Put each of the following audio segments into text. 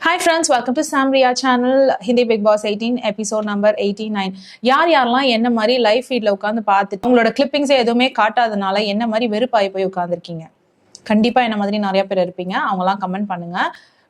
Hi friends welcome to Samriya channel Hindi Bigg Boss eighteen episode number eighty nine யார் யாரெல்லாம் என்ன மாதிரி life ஃபீல்டில் உட்காந்து பார்த்துட்டு உங்களோட கிளிப்பிங்ஸை எதுவுமே காட்டாதனால என்ன மாதிரி வெறுப்பாகி போய் உட்காந்துருக்கீங்க கண்டிப்பாக என்ன மாதிரி நிறைய பேர் இருப்பீங்க அவங்களாம் கமெண்ட் பண்ணுங்க.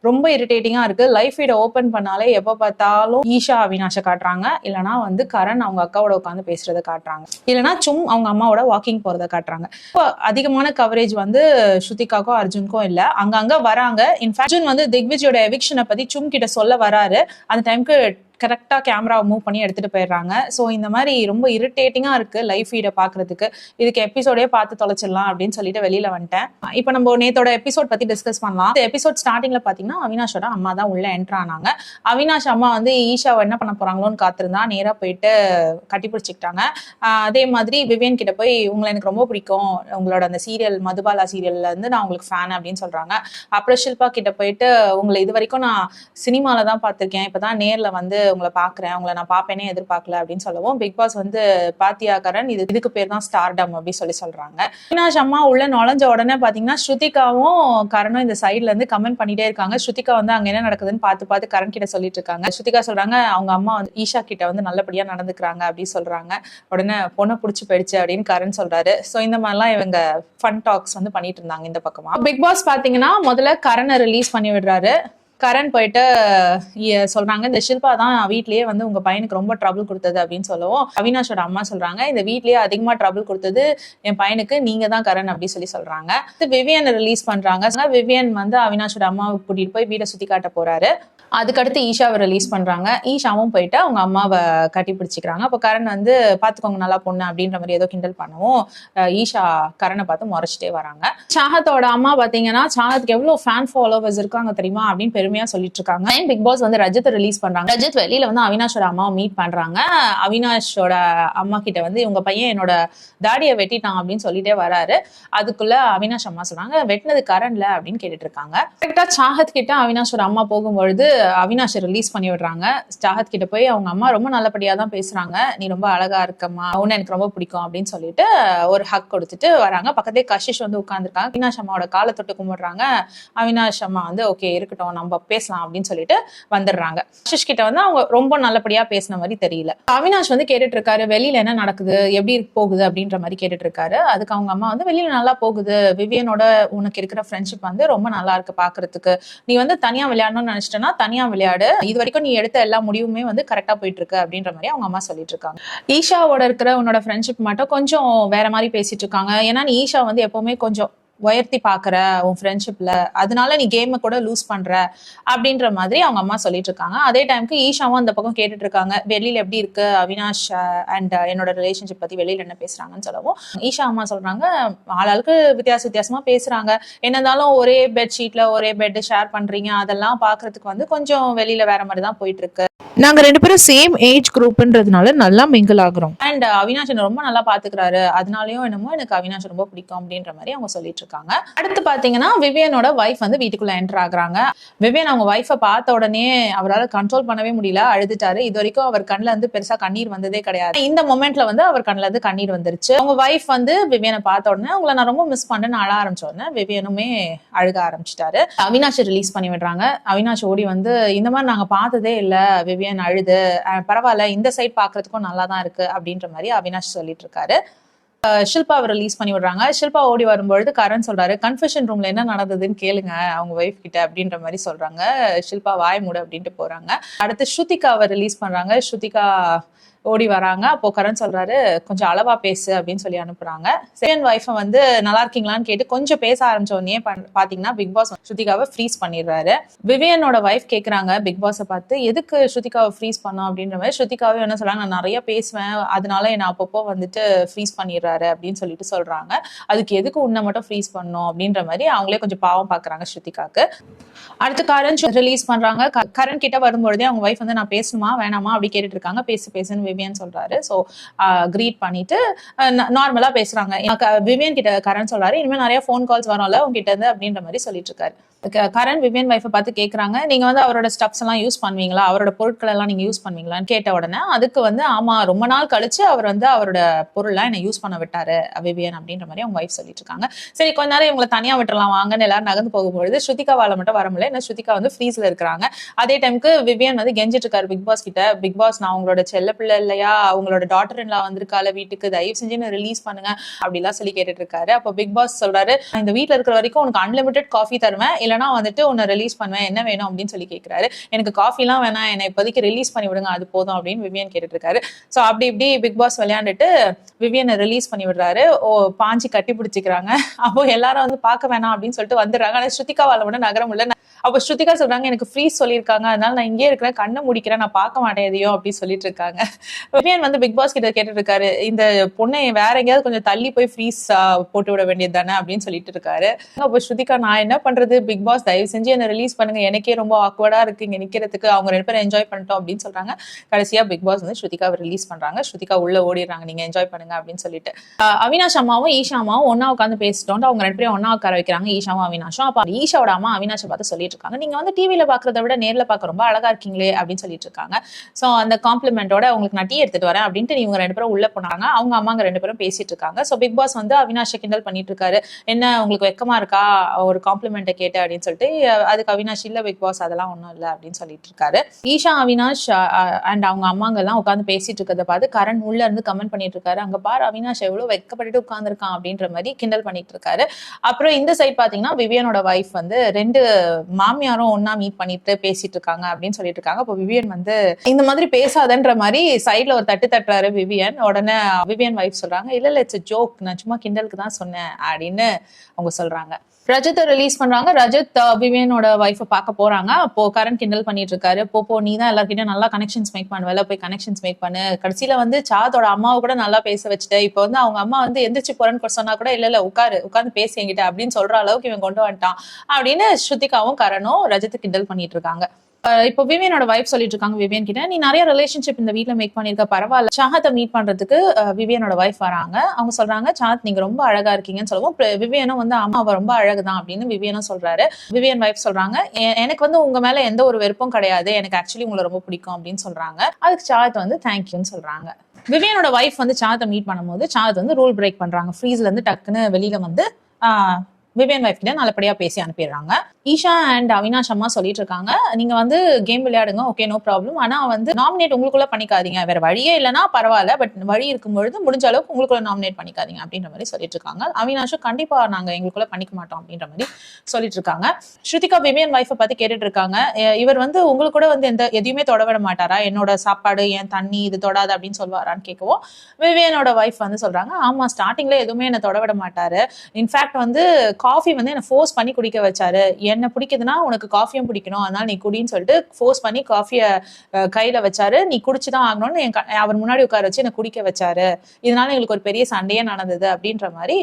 ரொம்ப இரிட்டேட்டிங்காக இருக்குது லைஃப் ஃபீடை ஓப்பன் பண்ணாலே எப்போ பார்த்தாலும் ஈஷா அவினாஷை காட்டுறாங்க. இல்லைனா வந்து கரண் அவங்க அக்காவோட உட்காந்து பேசுகிறத காட்டுறாங்க. இல்லைனா சும் அவங்க அம்மாவோட வாக்கிங் போகிறத காட்டுறாங்க. இப்போ அதிகமான கவரேஜ் வந்து ஸ்ருதிகாக்கோ அர்ஜுனுக்கும் இல்லை. அங்கங்கே வராங்க. இன்ஃபேக்ட் அர்ஜுன் வந்து திக்விஜியோட எவிக்ஷனை பற்றி சும் கிட்ட சொல்ல வராரு. அந்த டைம்க்கு கரெக்டாக கேமராவை மூவ் பண்ணி எடுத்துகிட்டு போயிடுறாங்க. ஸோ இந்த மாதிரி ரொம்ப இரிட்டேட்டிங்காக இருக்குது லைஃப் ஃபீடை பார்க்கறதுக்கு இதுக்கு எபிசோடே பார்த்து தொலைச்சிடலாம் அப்படின்னு சொல்லிட்டு வெளியில் வந்துட்டேன். இப்போ நம்ம நேத்தோட எபிசோட் பற்றி டிஸ்கஸ் பண்ணலாம். இந்த எபிசோட் ஸ்டார்டிங்கில் பார்த்தீங்கன்னா அவினாஷோட அம்மா தான் உள்ளே என்ட்ரு ஆனாங்க. அவினாஷ் அம்மா வந்து ஈஷாவை என்ன பண்ண போகிறாங்களோன்னு காத்திருந்தா நேராக போயிட்டு கட்டி பிடிச்சிக்கிட்டாங்க. அதே மாதிரி விவியன் கிட்ட போய் உங்களை எனக்கு ரொம்ப பிடிக்கும். உங்களோட அந்த சீரியல் மதுபாலா சீரியல்ல இருந்து நான் உங்களுக்கு ஃபேன் அப்படின்னு சொல்கிறாங்க அப்புறம் ஷில்பா கிட்ட போயிட்டு உங்களை இது வரைக்கும் நான் சினிமாவில் தான் பார்த்துருக்கேன். இப்போ தான் நேரில் வந்து உங்களை பாக்குறேன் உங்களை நான் பாப்பேனே எதிர்பார்க்கல அப்படின்னு சொல்லவும் பிக் பாஸ் வந்து பாத்தியா கரண் இது இதுக்கு பேர் தான் ஸ்டார்டம் அப்படின்னு சொல்லி சொல்றாங்க. அவினாஷ் அம்மா உள்ள நுழைஞ்ச உடனே பாத்தீங்கன்னா ஸ்ருதிகாவும் கரணும் இந்த சைட்ல இருந்து கமெண்ட் பண்ணிட்டே இருக்காங்க. ஸ்ருதிகா வந்து அங்க என்ன நடக்குதுன்னு பார்த்து பார்த்து கரண் கிட்ட சொல்லிட்டு இருக்காங்க. ஸ்ருதிகா சொல்றாங்க அவங்க அம்மா வந்து ஈஷா கிட்ட வந்து நல்லபடியா நடந்துக்கிறாங்க அப்படின்னு சொல்றாங்க. உடனே பொண்ணை புடிச்சு போயிடுச்சு அப்படின்னு கரண் சொல்றாரு. சோ இந்த மாதிரிலாம் இவங்க ஃபன் டாக்ஸ் வந்து பண்ணிட்டு இருந்தாங்க இந்த பக்கமா. பிக் பாஸ் பாத்தீங்கன்னா முதல்ல கரனை ரிலீஸ் பண்ணி விடுறாரு. கரண் போயிட்டு சொல்றாங்க இந்த ஷில்பா தான் வீட்லயே வந்து உங்க பையனுக்கு ரொம்ப ட்ரபிள் கொடுத்தது அப்படின்னு சொல்லவும். அவினாஷோட அம்மா சொல்றாங்க இந்த வீட்லயே அதிகமா ட்ரபிள் கொடுத்தது என் பையனுக்கு நீங்க தான் கரண் அப்படின்னு சொல்லி சொல்றாங்க. விவியன் ரிலீஸ் பண்றாங்க. விவியன் வந்து அவினாஷோட அம்மாவை கூட்டிட்டு போய் வீடை சுத்தி காட்ட போறாரு. அதுக்கடுத்து ஈஷாவை ரிலீஸ் பண்றாங்க. ஈஷாவும் போயிட்டு அவங்க அம்மாவை கட்டி பிடிச்சிக்கிறாங்க. அப்போ கரண் வந்து பாத்துக்கோங்க நல்லா பொண்ணு அப்படின்ற மாதிரி ஏதோ கிண்டல் பண்ணவும். ஈஷா கரனை பார்த்து முறைச்சிட்டே வராங்க. சாகத்தோட அம்மா பாத்தீங்கன்னா சாகத்துக்கு எவ்வளவு ஃபேன் ஃபாலோவர்ஸ் இருக்காங்க தெரியுமா அப்படின்னு பெருமையா சொல்லிட்டு இருக்காங்க. பிக் பாஸ் வந்து ரஜத்தை ரிலீஸ் பண்றாங்க. ரஜத் வெளியில வந்து அவினாஷோட அம்மாவை மீட் பண்றாங்க. அவினாஷோட அம்மா கிட்ட வந்து இவங்க பையன் என்னோட தாடியை வெட்டிட்டான் அப்படின்னு சொல்லிட்டே வராரு. அதுக்குள்ள அவினாஷ் அம்மா சொல்றாங்க வெட்டினது கரண்ட்ல அப்படின்னு கேட்டுட்டு இருக்காங்க. கரெக்டா சாகத் கிட்ட அவினாஷோட அம்மா போகும்பொழுது அவினாஷை ரிலீஸ் பண்ணி விடுறாங்க. சாகத் கிட்ட போய் அவங்க அம்மா ரொம்ப நல்லபடியா தான் பேசுறாங்க. நீ ரொம்ப அழகா இருக்கம்மா. உன்னை எனக்கு ரொம்ப பிடிக்கும் அப்படின்னு சொல்லிட்டு ஒரு ஹக் கொடுத்துட்டு வராங்க. பக்கத்தே கஷிஷ் வந்து உட்காந்துருக்காங்க அவினாஷ் அம்மாவோட காலை தொட்டு கும்பிடுறாங்க. அவினாஷ் அம்மா வந்து ஓகே இருக்கட்டும். நம்ம பேசலாம் அப்படின்னு சொல்லிட்டு வந்துடுறாங்க. கஷிஷ் கிட்ட வந்து அவங்க ரொம்ப நல்லபடியா பேசின மாதிரி தெரியல. அவினாஷ் வந்து கேட்டுட்டு இருக்காரு வெளியில என்ன நடக்குது? எப்படி போகுது? அப்படின்ற மாதிரி கேட்டுட்டு இருக்காரு அதுக்கு அவங்க அம்மா வந்து வெளியில நல்லா போகுது. விவியனோட உனக்கு இருக்கிற ஃப்ரெண்ட்ஷிப் வந்து ரொம்ப நல்லா இருக்கு பாக்குறதுக்கு. நீ வந்து தனியா விளையாடணும்னு நினைச்சிட்டனா தனியா விளையாடு. இது வரைக்கும் நீ எடுத்த எல்லா முடிவுமே வந்து கரெக்டா போயிட்டு இருக்கு அப்படின்ற மாதிரி அவங்க அம்மா சொல்லிட்டு இருக்காங்க ஈஷாவோட இருக்கிற உன்னோட ஃப்ரெண்ட்ஷிப் மட்டும் கொஞ்சம் வேற மாதிரி பேசிட்டு இருக்காங்க ஏன்னா நீ ஈஷா வந்து எப்பவுமே கொஞ்சம் உயர்த்தி பாக்குற உன் ஃப்ரெண்ட்ஷிப்ல அதனால நீ கேமை கூட லூஸ் பண்ற அப்படின்ற மாதிரி அவங்க அம்மா சொல்லிட்டு இருக்காங்க. அதே டைம்க்கு ஈஷாவும் அந்த பக்கம் கேட்டுட்டு இருக்காங்க. வெளியில எப்படி இருக்கு அவினாஷ் அண்ட் என்னோட ரிலேஷன்ஷிப் பத்தி வெளியில என்ன பேசுறாங்கன்னு சொல்லவும் ஈஷா அம்மா சொல்றாங்க ஆளாளுக்கு வித்தியாச வித்தியாசமா பேசுறாங்க. என்னதாலும் ஒரே பெட் ஷீட்ல ஒரே பெட் ஷேர் பண்றீங்க. அதெல்லாம் பாக்குறதுக்கு வந்து கொஞ்சம் வெளியில வேற மாதிரி தான் போயிட்டு இருக்கு. நாங்க ரெண்டு பேரும் சேம் ஏஜ் குரூப்ன்றதுனால நல்லா மிங்கிள் ஆகுறோம். அண்ட் அவினாஷ் என்ன ரொம்ப நல்லா பாத்துக்கிறாரு. அதனாலயும் என்னமோ எனக்கு அவினாஷ் ரொம்ப பிடிக்கும் அப்படின்ற மாதிரி அவங்க சொல்லிட்டு இருக்காங்க அடுத்து பாத்தீங்கன்னா விவியனோட வைஃப் வந்து வீட்டுக்குள்ள என்டர் ஆகுறாங்க. விவியன் அவங்க ஒய்ஃபை பார்த்த உடனே அவரால் கண்ட்ரோல் பண்ணவே முடியல. அழுதுட்டாரு. இது வரைக்கும் அவர் கண்ணில் இருந்து பெருசா கண்ணீர் வந்ததே கிடையாது. இந்த மொமெண்ட்ல வந்து அவர் கண்ணில் இருந்து கண்ணீர் வந்துருச்சு. அவங்க ஒய்ஃப் வந்து விவியனை பார்த்த உடனே அவங்கள நான் ரொம்ப மிஸ் பண்ணேன்னு அழ ஆரம்பிச்ச உடனே விவியனுமே அழுக ஆரம்பிச்சிட்டாரு. அவினாஷ் ரிலீஸ் பண்ணி விடுறாங்க. அவினாஷ் ஓடி வந்து இந்த மாதிரி நாங்க பார்த்ததே இல்ல. விவியன் அழுது. பரவாயில்ல. இந்த சைட் பாக்குறதுக்கும் நல்லா தான் இருக்கு. அப்படின்ற மாதிரி அவினாஷ் சொல்லிட்டு இருக்காரு. ஷில்பாவை ரிலீஸ் பண்ணி விடுறாங்க. ஷில்பா ஓடி வரும்பொழுது கரண் சொல்றாரு கன்ஃபெஷன் ரூம்ல என்ன நடந்ததுன்னு கேளுங்க அவங்க ஒய்ஃப் கிட்ட அப்படின்ற மாதிரி சொல்றாங்க. ஷில்பா வாய மூடு அப்படின்ட்டு போறாங்க. அடுத்து ஸ்ருதிகாவை ரிலீஸ் பண்றாங்க. ஸ்ருதிகா ஓடி வராங்க. அப்போ கரண் சொல்றாரு கொஞ்சம் அளவா பேசு அப்படின்னு சொல்லி அனுப்புறாங்க. செகண்ட் ஒய்ஃபை வந்து நல்லா இருக்கீங்களான்னு கேட்டு கொஞ்சம் பேச ஆரம்பிச்ச உடனே பண்- பாத்தீங்கன்னா பிக் பாஸ் ஸ்ருதிகாவை ஃப்ரீஸ் பண்ணிடுறாரு. விவியனோட ஒய்ஃப் கேக்குறாங்க பிக் பாஸை பார்த்து எதுக்கு ஸ்ருதிகாவை ஃப்ரீஸ் பண்ணோம்? அப்படின்ற மாதிரி ஸ்ருதிகாவே என்ன சொல்றாங்க நான் நிறைய பேசுவேன். அதனால என்ன அப்பப்போ வந்துட்டு ஃப்ரீஸ் பண்ணிடுறாரு அப்படின்னு சொல்லிட்டு சொல்றாங்க. அதுக்கு எதுக்கு உன்னை மட்டும் ஃப்ரீஸ் பண்ணும்? அப்படின்ற மாதிரி அவங்களே கொஞ்சம் பாவம் பாக்குறாங்க ஸ்ருதிகாக்கு. அடுத்து கரண் ரிலீஸ் பண்றாங்க. க- கரண் கிட்ட வரும்பொழுதே அவங்க ஒய்ஃப் வந்து நான் பேசணுமா வேணாமா? அப்படி கேட்டுட்டு இருக்காங்க. பேசு பேசுன்னு விவியன் சொல்றாரு. ஸோ கிரீட் பண்ணிட்டு நார்மலா பேசுறாங்க. விவியன் கிட்ட கரண் சொல்றாரு. இனிமேல் நிறைய ஃபோன் கால்ஸ் வரும்ல உங்ககிட்ட இருந்து அப்படின்ற மாதிரி சொல்லிட்டு இருக்காரு. கரண் விவியன் வைஃபை பார்த்து கேட்குறாங்க நீங்கள் வந்து அவரோட ஸ்டப்ஸ் எல்லாம் யூஸ் பண்ணுவீங்களா? அவரோட பொருட்கள் எல்லாம் நீங்கள் யூஸ் பண்ணுவீங்களான்னு கேட்ட உடனே அதுக்கு வந்து ஆமாம் ரொம்ப நாள் கழிச்சு அவர் வந்து அவரோட பொருள்லாம் என்னை யூஸ் பண்ண விட்டாரு விவியன் அப்படின்ற மாதிரி அவங்க ஒய்ஃப் சொல்லிட்டு இருக்காங்க. சரி கொஞ்ச நேரம் இவங்களை தனியாக விட்டுறலாம் வாங்கன்னு எல்லாரும் நகர்ந்து போகும்பொழுது ஸ்ருதிகாவால மட்டும் வர முடியல. ஏன்னா ஸ்ருதிகா வந்து ஃப்ரீஸில் இருக்கிறாங்க. அதே டைமுக்கு விவியன் வந்து கெஞ்சிட்டு இருக்காரு பிக் பாஸ் கிட்ட. பிக் பாஸ் நான் உங்களோட செல்ல பிள்ளை இல்லையா? அவங்களோட டாட்டர் எல்லாம் வந்திருக்கால வீட்டுக்கு. தயவு செஞ்சு நான் ரிலீஸ் பண்ணுங்க. அப்படிலாம் சொல்லி கேட்டுட்டு இருக்காரு. அப்போ பிக் பாஸ் சொல்றாரு இந்த வீட்டில் இருக்கிற வரைக்கும் உனக்கு அன்லிமிட்டெட் காஃபி தருவேன். இல்லைனா வந்துட்டு உன்னை ரிலீஸ் பண்ணுவேன் என்ன வேணும் அப்படின்னு சொல்லி கேட்குறாரு எனக்கு காஃபிலாம் வேணாம் என்னை இப்போதைக்கு ரிலீஸ் பண்ணி விடுங்க அது போதும் அப்படின்னு விவியன் கேட்டுட்டு இருக்காரு ஸோ அப்படி இப்படி பிக் பாஸ் விளையாண்டுட்டு விவியனை ரிலீஸ் பண்ணி விடுறாரு. ஓ பாஞ்சி கட்டி பிடிச்சிக்கிறாங்க. அப்போ எல்லாரும் வந்து பார்க்க வேணாம் அப்படின்னு சொல்லிட்டு வந்துடுறாங்க. ஆனால் ஸ்ருதிகாவால மட்டும் நகரம் உள்ள அப்ப ஸ்ருதிகா சொல்றாங்க எனக்கு ஃப்ரீ சொல்லியிருக்காங்க. அதனால நான் இங்கே இருக்கிறேன். கண்ணை முடிக்கிறேன். நான் பார்க்க மாட்டேன் எதையும் அப்படின்னு சொல்லிட்டு இருக்காங்க. விவியன் வந்து பிக் பாஸ் கிட்ட கேட்டுட்டு இருக்காரு இந்த பொண்ணை வேற எங்கேயாவது கொஞ்சம் தள்ளி போய் ஃப்ரீஸ் போட்டு விட வேண்டியது தானே அப்படின்னு சொல்லிட்டு இருக்காரு. அப்போ ஸ்ருதிகா நான் என்ன பண்றது? பிக் பாஸ் தயவு செஞ்சு என்ன ரிலீஸ் பண்ணுங்க. எனக்கே ரொம்ப ஆக்வர்டா இருக்கு. இங்க நிக்கிறதுக்கு அவங்க ரெண்டு பேரும் என்ஜாய் பண்ணிட்டோம் அப்படின்னு சொல்றாங்க. கடைசியா பிக் பாஸ் வந்து ஸ்ருதிகாவை ரிலீஸ் பண்றாங்க. ஸ்ருதிகா உள்ள ஓடிடுறாங்க. நீங்க என்ஜாய் பண்ணுங்க அப்படின்னு சொல்லிட்டு. அவினாஷ் அம்மாவும் ஈஷா அம்மாவும் ஒன்னா உட்காந்து பேசிட்டோம் அவங்க ரெண்டு பேரும் ஒன்னா உட்கார வைக்கிறாங்க. ஈஷாவும் அவினாஷும். அப்ப ஈஷாவோட அம்மா அவினாஷை பார்த்து சொல்லிட்டு இருக்காங்க நீங்க வந்து டிவியில பாக்குறத விட நேர்ல பார்க்க ரொம்ப அழகா இருக்கீங்களே அப்படின்னு சொல்லிட்டு இருக்காங்க சோ அந்த காம்ப்ளிமெண்டோட உங்களுக்கு நான் டீ எடுத்துட்டு வரேன் அப்படின்ட்டு இவங்க ரெண்டு பேரும் உள்ள போனாங்க. அவங்க அம்மாங்க ரெண்டு பேரும் பேசிட்டு இருக்காங்க சோ பிக் பாஸ் வந்து அவினாஷை கிண்டல் பண்ணிட்டு இருக்காரு என்ன உங்களுக்கு வெக்கமா இருக்கா? ஒரு காம்ப்ளிமெண்ட்டை கேட்டு அப்படின்னு சொல்லிட்டு அதுக்கு அவினாஷ் இல்ல பிக் பாஸ் அதெல்லாம் ஒண்ணும் இல்ல அப்படின்னு சொல்லிட்டு இருக்காரு ஈஷா அவினாஷ் அண்ட் அவங்க அம்மாங்க எல்லாம் உட்காந்து பேசிட்டு இருக்கிறத பார்த்து கரண் உள்ள இருந்து கமெண்ட் பண்ணிட்டு இருக்காரு அங்க பாரு அவினாஷ் எவ்வளவு வெக்கப்பட்டுட்டு உட்காந்துருக்கான் அப்படின்ற மாதிரி கிண்டல் பண்ணிட்டு இருக்காரு அப்புறம் இந்த சைட் பாத்தீங்கன்னா விவியனோட வைஃப் வந்து ரெண்டு மாமியாரும் ஒன்னா மீட் பண்ணிட்டு பேசிட்டு இருக்காங்க அப்படின்னு சொல்லிட்டு இருக்காங்க. அப்போ விவியன் வந்து இந்த மாதிரி பேசாதன்ற மாதிரி சைட்ல ஒரு தட்டு தட்டுறாரு விவியன். உடனே விவியன் வைஃப் சொல்றாங்க இல்ல இல்ல இட்ஸ் ஜோக் நான் சும்மா கிண்டலுக்கு தான் சொன்னேன். அப்படின்னு அவங்க சொல்றாங்க. ரஜத்தை ரிலீஸ் பண்றாங்க. ரஜத் விவியனோட வைஃபை பார்க்க போறாங்க. அப்போ கரண் கிண்டல் பண்ணிட்டு இருக்காரு போ போ நீ தான் எல்லார்கிட்டயும் நல்லா கனெக்ஷன்ஸ் மேக் பண்ணுவல போய் கனெக்ஷன்ஸ் மேக் பண்ணு. கடைசியில வந்து சாத்தோட அம்மாவை கூட நல்லா பேச வச்சுட்டு இப்போ வந்து அவங்க அம்மா வந்து எந்திரிச்சு போறேன்னு சொன்னா கூட இல்ல இல்ல உட்காரு. உட்காந்து பேசி என்கிட்ட. அப்படின்னு சொல்ற அளவுக்கு இவன் கொண்டு வந்துட்டான். அப்படின்னு ஸ்ருதிகாவும் கரணும் ரஜத்தை கிண்டல் பண்ணிட்டு இருக்காங்க இப்போ விவியனோட வைஃப் சொல்லிட்டு இருக்காங்க விவியன் கிட்ட நீ நிறைய ரிலேஷன்ஷிப் இந்த வீட்ல மேக் பண்ணிருக்க பரவாயில்ல. சாஹத்தை மீட் பண்றதுக்கு விவியனோட வைஃப் வராங்க. அவங்க சொல்றாங்க சாத் நீங்க ரொம்ப அழகா இருக்கீங்கன்னு சொல்லவும். விவியனும் வந்து அம்மா அவ ரொம்ப அழகுதான் அப்படின்னு விவியனும் சொல்றாரு. விவியன் வைஃப் சொல்றாங்க எனக்கு வந்து உங்க மேல எந்த ஒரு வெறுப்பும் கிடையாது. எனக்கு ஆக்சுவலி உங்களை ரொம்ப பிடிக்கும் அப்படின்னு சொல்றாங்க. அதுக்கு சாத் வந்து தேங்க்யூன்னு சொல்றாங்க. விவியனோட வைஃப் வந்து சாத்தை மீட் பண்ணும்போது சாத் வந்து ரூல் பிரேக் பண்றாங்க. ஃப்ரீஸ்ல இருந்து டக்குன்னு வெளியில வந்து விவியன் வைஃப் கிட்ட நல்லபடியா பேசி அனுப்பிடுறாங்க. ஈஷா அண்ட் அவினாஷ் அம்மா சொல்லிட்டு இருக்காங்க நீங்க வந்து கேம் விளையாடுங்க ஓகே நோ ப்ராப்ளம் ஆனா வந்து நாமினேட் உங்களுக்குள்ள பண்ணிக்காதீங்க. வேற வழியே இல்லைன்னா பரவாயில்ல பட் வழி இருக்கும் பொழுது முடிஞ்ச அளவுக்கு உங்களுக்குள்ள நாமினேட் பண்ணிக்காதீங்க அப்படின்ற மாதிரி சொல்லிட்டு இருக்காங்க அவினாஷும் கண்டிப்பா நாங்க எங்களுக்குள்ள பண்ணிக்க மாட்டோம் அப்படின்ற மாதிரி சொல்லிட்டு இருக்காங்க ஸ்ருதிகா விவியன் வைஃபை பத்தி கேட்டுட்டு இருக்காங்க இவர் வந்து உங்களுக்கு கூட வந்து எந்த எதையுமே தொட விட மாட்டாரா? என்னோட சாப்பாடு என் தண்ணி இது தொடாது அப்படின்னு சொல்லுவாரான்னு கேட்கவும் விவியனோட வைஃப் வந்து சொல்றாங்க ஆமா ஸ்டார்டிங்ல எதுவுமே என்ன தொட விட மாட்டாரு. இன்ஃபேக்ட் வந்து காஃபி வந்து என்ன ஃபோர்ஸ் பண்ணி குடிக்க வச்சாரு. என்ன பிடிக்குதுன்னா உனக்கு காஃபியும் பிடிக்கணும். அதனால நீ குடின்னு சொல்லிட்டு ஃபோர்ஸ் பண்ணி காஃபியை கையில வச்சாரு. நீ குடிச்சுதான் ஆகணும்னு என் அவர் முன்னாடி உட்கார வச்சு என்ன குடிக்க வச்சாரு. இதனால எங்களுக்கு ஒரு பெரிய சண்டையே நடந்தது அப்படின்ற மாதிரி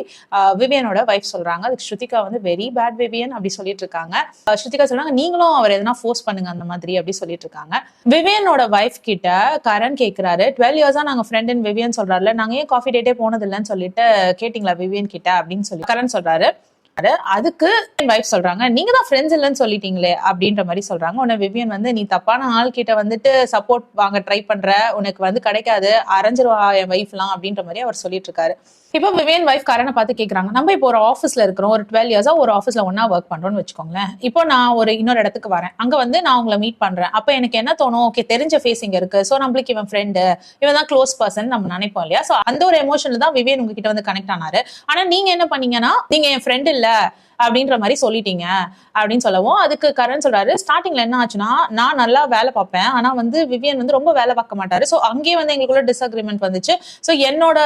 விவியனோட வைஃப் சொல்றாங்க. அதுக்கு ஸ்ருதிகா வந்து வெரி பேட் விவியன் அப்படி சொல்லிட்டு இருக்காங்க. ஸ்ருதிகா சொல்றாங்க நீங்களும் அவர் எதனா ஃபோர்ஸ் பண்ணுங்க அந்த மாதிரி அப்படி சொல்லிட்டு இருக்காங்க. விவியனோட வைஃப் கிட்ட கரண் கேட்கிறாரு டுவெல் இயர்ஸா நாங்க ஃப்ரெண்ட் விவியன் சொல்றாருல. நாங்க ஏன் காஃபி டேட்டே போனது இல்லைன்னு சொல்லிட்டு கேட்டிங்களா விவியன் கிட்ட அப்படின்னு சொல்லி கரண் சொல்றாரு. அதுக்கு வைஃப் சொல்றாங்க நீங்க தான் ஃப்ரெண்ட்ஸ் இல்லைன்னு சொல்லிட்டீங்களே அப்படின்ற மாதிரி சொல்றாங்க. உடனே விவியன் வந்து நீ தப்பான ஆள் கிட்ட வந்துட்டு சப்போர்ட் வாங்க ட்ரை பண்ற உனக்கு வந்து கிடைக்காது அரைஞ்சிருவா என் வைஃப்லாம் அப்படின்ற மாதிரி அவர் சொல்லிட்டு இருக்காரு. இப்போ விவேன் வைஃப் காரனை பார்த்து கேட்குறாங்க நம்ம இப்போ ஒரு ஆஃபீஸில் இருக்கிறோம். ஒரு டுவெல் இயர்ஸாக ஒரு ஆஃபீஸில் ஒன்றா ஒர்க் பண்ணுறோன்னு வச்சுக்கோங்களேன். இப்போ நான் ஒரு இன்னொரு இடத்துக்கு வரேன். அங்கே வந்து நான் உங்களை மீட் பண்ணுறேன் அப்போ எனக்கு என்ன தோணும்? ஓகே தெரிஞ்ச ஃபேஸ் இங்கே இருக்குது ஸோ நம்மளுக்கு இவன் ஃப்ரெண்டு இவன் தான் க்ளோஸ் பர்சன் நம்ம நினைப்போம் இல்லையா? ஸோ அந்த ஒரு எமோஷனில் தான் விவேன் உங்ககிட்ட வந்து கனெக்ட் ஆனாரு. ஆனால் நீங்கள் என்ன பண்ணீங்கன்னா நீங்கள் என் ஃப்ரெண்டு இல்லை. அப்படின்ற மாதிரி சொல்லிட்டீங்க அப்படின்னு சொல்லவும் அதுக்கு கரண் சொல்றாரு ஸ்டார்டிங்ல என்ன ஆச்சுன்னா நான் நல்லா வேலை பார்ப்பேன். ஆனா வந்து விவியன் வந்து ரொம்ப வேலை பார்க்க மாட்டாரு. சோ அங்கேயே வந்து எங்களுக்குள்ள டிஸ்அக்ரிமெண்ட் வந்துச்சு. சோ என்னோட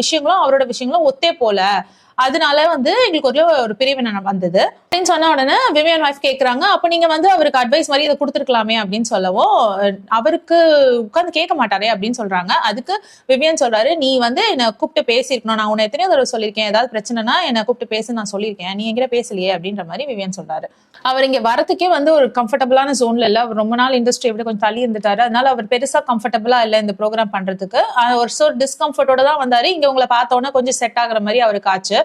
விஷயங்களும் அவரோட விஷயங்களும் ஒத்தே போல. அதனால வந்து எங்களுக்கு ஒரு ஒரு பிரிவினை வந்தது. அப்படின்னு சொன்ன உடனே விமியன் ஒய்ஃப் கேட்குறாங்க அப்போ நீங்கள் வந்து அவருக்கு அட்வைஸ் மாதிரி இதை கொடுத்துருக்கலாமே அப்படின்னு சொல்லவும் அவருக்கு உட்காந்து கேட்க மாட்டாரே அப்படின்னு சொல்கிறாங்க அதுக்கு விவியன் சொல்கிறாரு நீ வந்து என்னை கூப்பிட்டு பேசியிருக்கணும். நான் உன்னை எத்தனையோ தடவை சொல்லியிருக்கேன். ஏதாவது பிரச்சனைனா என்னை கூப்பிட்டு பேச நான் சொல்லியிருக்கேன். நீ எங்கிட்ட பேசலையே அப்படின்ற மாதிரி விவியன் சொல்கிறாரு அவர் இங்கே வரதுக்கே வந்து ஒரு கம்ஃபர்டபுளான ஜோனில் இல்லை. அவர் ரொம்ப நாள் இண்டஸ்ட்ரி விட கொஞ்சம் தள்ளி இருந்துட்டாரு. அதனால அவர் பெருசாக கம்ஃபர்டபுளாக இல்லை இந்த ப்ரோக்ராம் பண்ணுறதுக்கு ஒரு சோ டிஸ்கம்ஃபர்ட்டோட தான் வந்தார். இங்கே உங்களை பார்த்த உடனே கொஞ்சம் செட் ஆகுற மாதிரி அவருக்கு ஆச்சு.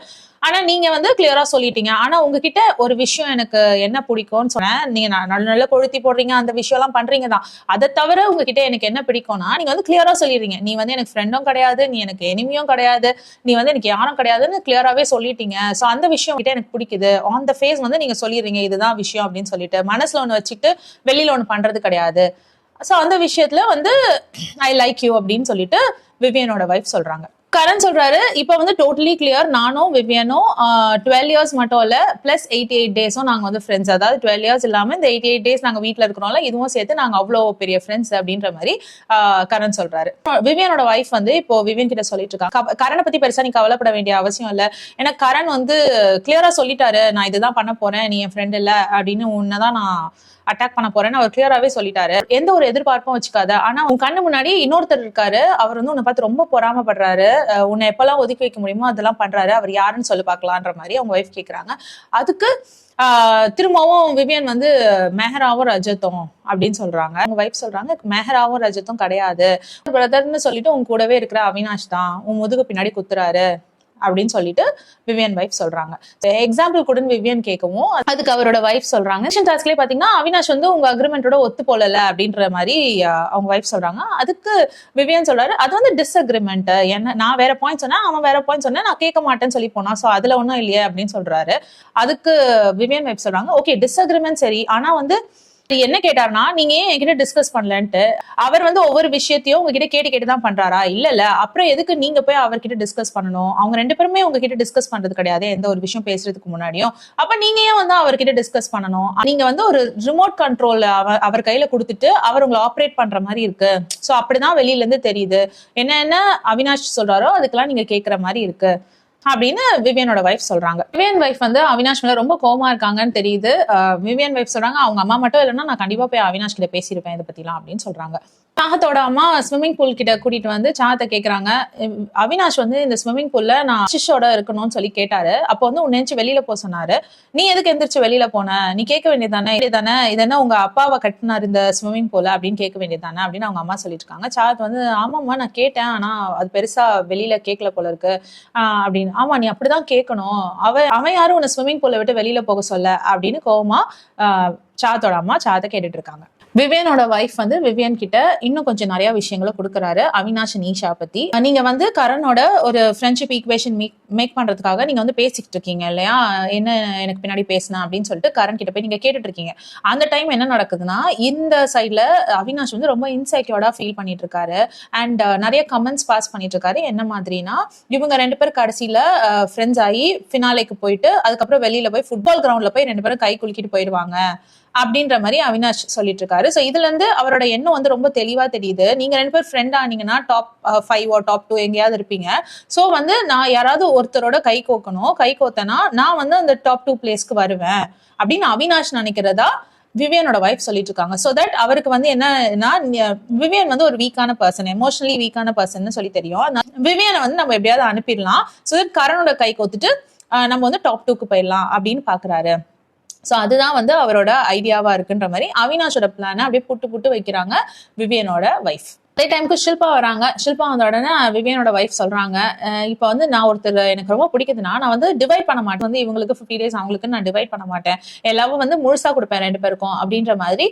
ஆனா நீங்க வந்து கிளியரா சொல்லிட்டீங்க. ஆனா உங்ககிட்ட ஒரு விஷயம் எனக்கு என்ன பிடிக்கும்னு சொன்னேன் நீங்க நல்ல நல்ல கொழுத்தி போடுறீங்க அந்த விஷயம் எல்லாம் பண்றீங்க தான். அதை தவிர உங்ககிட்ட எனக்கு என்ன பிடிக்கும்னா நீங்க வந்து கிளியரா சொல்லிடுறீங்க. நீ வந்து எனக்கு ஃப்ரெண்டும் கிடையாது நீ எனக்கு எனிமியும் கிடையாது நீ வந்து எனக்கு யாரும் கிடையாதுன்னு கிளியராவே சொல்லிட்டீங்க. சோ அந்த விஷயம் கிட்ட எனக்கு பிடிக்குது. ஆன் த ஃபேஸ் வந்து நீங்க சொல்லிடுறீங்க இதுதான் விஷயம் அப்படின்னு சொல்லிட்டு. மனசுல ஒண்ணு வச்சுட்டு வெளியில ஒண்ணு பண்றது கிடையாது. சோ அந்த விஷயத்துல வந்து ஐ லைக் யூ அப்படின்னு சொல்லிட்டு விவியனோட வைஃப் சொல்றாங்க. கரண் சொல்றாரு இப்போ வந்து டோட்டலி கிளியர் நானும் விவியனும் டுவெல் இயர்ஸ் மட்டும் இல்ல பிளஸ் எயிட்டி எயிட் டேஸும் நாங்க வந்து ஃப்ரெண்ட்ஸ் அதாவது டுவெல் இயர்ஸ் இல்லாம இந்த எயிட்டி எயிட் டேஸ் நாங்க வீட்டுல இருக்கிறோம்ல இதுவும் சேர்த்து நாங்க அவ்வளோ பெரிய ஃப்ரெண்ட்ஸ் அப்படின்ற மாதிரி கரண் சொல்றாரு. விவியனோட வைஃப் வந்து இப்போ விவியன் கிட்ட சொல்லிட்டு இருக்காங்க கரனை பத்தி பெருசா நீ கவலைப்பட வேண்டிய அவசியம் இல்ல. ஏன்னா கரண் வந்து கிளியரா சொல்லிட்டாரு நான் இதுதான் பண்ண போறேன் நீ என் ஃப்ரெண்ட் இல்ல அப்படின்னு உன்னதான் நான் அட்டாக் பண்ண போறேன்னு அவர் கிளியராவே சொல்லிட்டாரு. எந்த ஒரு எதிர்பார்ப்பும் வச்சுக்காத. ஆனா உன் கண்ணு முன்னாடி இன்னொருத்தர் இருக்காரு. அவர் வந்து உன்னை பார்த்து ரொம்ப பொறாமப்படுறாரு. அஹ் உன்னை எப்பெல்லாம் ஒதுக்கி வைக்க முடியுமோ அதெல்லாம் பண்றாரு. அவர் யாருன்னு சொல்லி பார்க்கலான்ற மாதிரி அவங்க ஒய்ஃப் கேட்குறாங்க அதுக்கு ஆஹ் திரும்பவும் விவியன் வந்து மெஹராவும் ரஜத்தும் அப்படின்னு சொல்றாங்க. அவங்க வைஃப் சொல்றாங்க மெஹராவும் ரஜத்தும் கிடையாது. பிரதர்னு சொல்லிட்டு உன் கூடவே இருக்கிற அவினாஷ் தான். உன் முதுகு பின்னாடி குத்துறாரு. அப்படின்னு சொல்லிட்டு விவியன் வைஃப் சொல்றாங்க. எக்ஸாம்பிள் கொடுன்னு விவியன் கேட்கவும் அதுக்கு அவரோட வைஃப் சொல்றாங்க. டாஸ்க்லயே பாத்தீங்கன்னா அவினாஷ் வந்து உங்க அக்ரிமெண்டோட ஒத்து போலல அப்படின்ற மாதிரி அவங்க வைஃப் சொல்றாங்க. அதுக்கு விவியன் சொல்றாரு அது வந்து டிஸ்அக்ரிமெண்ட் என்ன நான் வேற பாயிண்ட் சொன்னேன் அவன் வேற பாயிண்ட் சொன்னேன் நான் கேட்க மாட்டேன்னு சொல்லி போனா சோ அதுல ஒன்றும் இல்லையே அப்படின்னு சொல்றாரு. அதுக்கு விவியன் வைஃப் சொல்றாங்க ஓகே டிஸ்அக்ரிமெண்ட் சரி. ஆனா வந்து என்ன கேட்டாருன்னா நீங்க ஏன் என்கிட்ட டிஸ்கஸ் பண்ணலன்ட்டு? அவர் வந்து ஒவ்வொரு விஷயத்தையும் உங்ககிட்ட கேட்டு கேட்டு தான் பண்றாரா? இல்ல இல்ல. அப்புறம் எதுக்கு நீங்க போய் அவர்கிட்ட டிஸ்கஸ் பண்ணணும்? அவங்க ரெண்டு பேருமே உங்ககிட்ட டிஸ்கஸ் பண்றது கிடையாது. எந்த ஒரு விஷயம் பேசுறதுக்கு முன்னாடியும். அப்ப நீங்க ஏன் வந்து அவர்கிட்ட டிஸ்கஸ் பண்ணணும்? நீங்க வந்து ஒரு ரிமோட் கண்ட்ரோல் அவர் கையில கொடுத்துட்டு அவர் உங்களை ஆப்ரேட் பண்ற மாதிரி இருக்கு. சோ அப்படிதான் வெளியில இருந்து தெரியுது. என்ன என்ன அவினாஷ் சொல்றாரோ அதுக்கெல்லாம் நீங்க கேக்குற மாதிரி இருக்கு. அப்படின்னு விவியனோட வைஃப் சொல்றாங்க. விவியன் ஒய்ஃப் வந்து அவினாஷ் மேல ரொம்ப கோவமா இருக்காங்கன்னு தெரியுது. விவியன் வைஃப் சொல்றாங்க அவங்க அம்மா மட்டும் இல்லைன்னா நான் கண்டிப்பா போய் அவினாஷ் கிட்ட பேசியிருப்பேன் இதை பத்திலாம் அப்படின்னு சொல்றாங்க. சாகத்தோட அம்மா ஸ்விம்மிங் பூல் கிட்ட கூட்டிட்டு வந்து சாகத்தை கேக்குறாங்க. அவினாஷ் வந்து இந்த ஸ்விம்மிங் பூல்ல நான் சிஷோட இருக்கணும்னு சொல்லி கேட்டாரு. அப்போ வந்து உன்னை எந்திரிச்சு வெளியில போக சொன்னாரு. நீ எதுக்கு எந்திரிச்சு வெளியில போன? நீ கேட்க வேண்டியதானே தானே இது என்ன உங்க அப்பாவை கட்டினார் இந்த ஸ்விம்மிங் பூல அப்படின்னு கேட்க வேண்டியதானே அப்படின்னு அவங்க அம்மா சொல்லிட்டு இருக்காங்க சாத் வந்து ஆமாம்மா நான் கேட்டேன். ஆனா அது பெருசா வெளியில கேட்கல போல இருக்கு. ஆஹ் அப்படின்னு. ஆமா நீ அப்படிதான் கேட்கணும். அவ அவன் யாரும் உன்னை ஸ்விம்மிங் பூல விட்டு வெளியில போக சொல்ல? அப்படின்னு கோவமா ஆஹ் சாத்தோட அம்மா சாத்தை கேட்டுட்டு இருக்காங்க. விவியனோட வைஃப் வந்து விவியன் கிட்ட இன்னும் கொஞ்சம் நிறைய விஷயங்களை கொடுக்குறாரு. அவினாஷ் நீஷா பத்தி. நீங்க வந்து கரனோட ஒரு ஃப்ரெண்ட்ஷிப் ஈக்குவேஷன் மேக் பண்றதுக்காக நீங்க வந்து பேசிக்கிட்டு இருக்கீங்க இல்லையா? என்ன எனக்கு பின்னாடி பேசினா அப்படின்னு சொல்லிட்டு கரண் கிட்ட போய் நீங்க கேட்டுட்டு இருக்கீங்க. அந்த டைம் என்ன நடக்குதுன்னா இந்த சைட்ல அவினாஷ் வந்து ரொம்ப இன்செக்யூர்டா ஃபீல் பண்ணிட்டு இருக்காரு. அண்ட் நிறைய கமெண்ட்ஸ் பாஸ் பண்ணிட்டு இருக்காரு. என்ன மாதிரினா இவங்க ரெண்டு பேரும் கடைசியில ஃப்ரெண்ட்ஸ் ஆகி ஃபினாலேக்கு போயிட்டு அதுக்கப்புறம் வெளியில போய் ஃபுட்பால் கிரவுண்ட்ல போய் ரெண்டு பேரும் கை குலுக்கிட்டு போயிடுவாங்க. அப்படின்ற மாதிரி அவினாஷ் சொல்லிட்டு இருக்காரு ஸோ இதுல இருந்து அவரோட எண்ணம் வந்து ரொம்ப தெளிவா தெரியுது. நீங்க ரெண்டு பேர் ஃப்ரெண்ட் ஆனீங்கன்னா டாப் ஃபைவ் டாப் டூ எங்கேயாவது இருப்பீங்க. ஸோ வந்து நான் யாராவது ஒருத்தரோட கை கோக்கணும் கை கோத்தனா நான் வந்து அந்த டாப் டூ பிளேஸ்க்கு வருவேன் அப்படின்னு அவினாஷ் நினைக்கிறதா விவியனோட வைஃப் சொல்லிட்டு இருக்காங்க ஸோ தட் அவருக்கு வந்து என்னன்னா விவியன் வந்து ஒரு வீக்கான பர்சன் எமோஷனலி வீக்கான பர்சன் சொல்லி தெரியும். விவியனை வந்து நம்ம எப்படியாவது அனுப்பிடலாம். ஸோ தட் கரனோட கை கோத்துட்டு uh, நம்ம வந்து டாப் டூக்கு போயிடலாம் அப்படின்னு பாக்குறாரு. சோ அதுதான் வந்து அவரோட ஐடியாவா இருக்குன்ற மாதிரி அவினாஷோட பிளானை அப்படியே புட்டு புட்டு வைக்கிறாங்க விவியனோட வைஃப் அதே டைமுக்கு ஷில்பா வராங்க. ஷில்பா வந்த உடனே விவியனோட வைஃப் சொல்றாங்க இப்போ வந்து நான் ஒருத்தர் எனக்கு ரொம்ப பிடிக்குதுன்னா நான் வந்து டிவைட் பண்ண மாட்டேன். வந்து இவங்களுக்கு ஃபிஃப்டி டேஸ் அவங்களுக்கு நான் டிவைட் பண்ண மாட்டேன். எல்லாவும் வந்து முழுசா கொடுப்பேன் ரெண்டு பேருக்கும் அப்படின்ற மாதிரி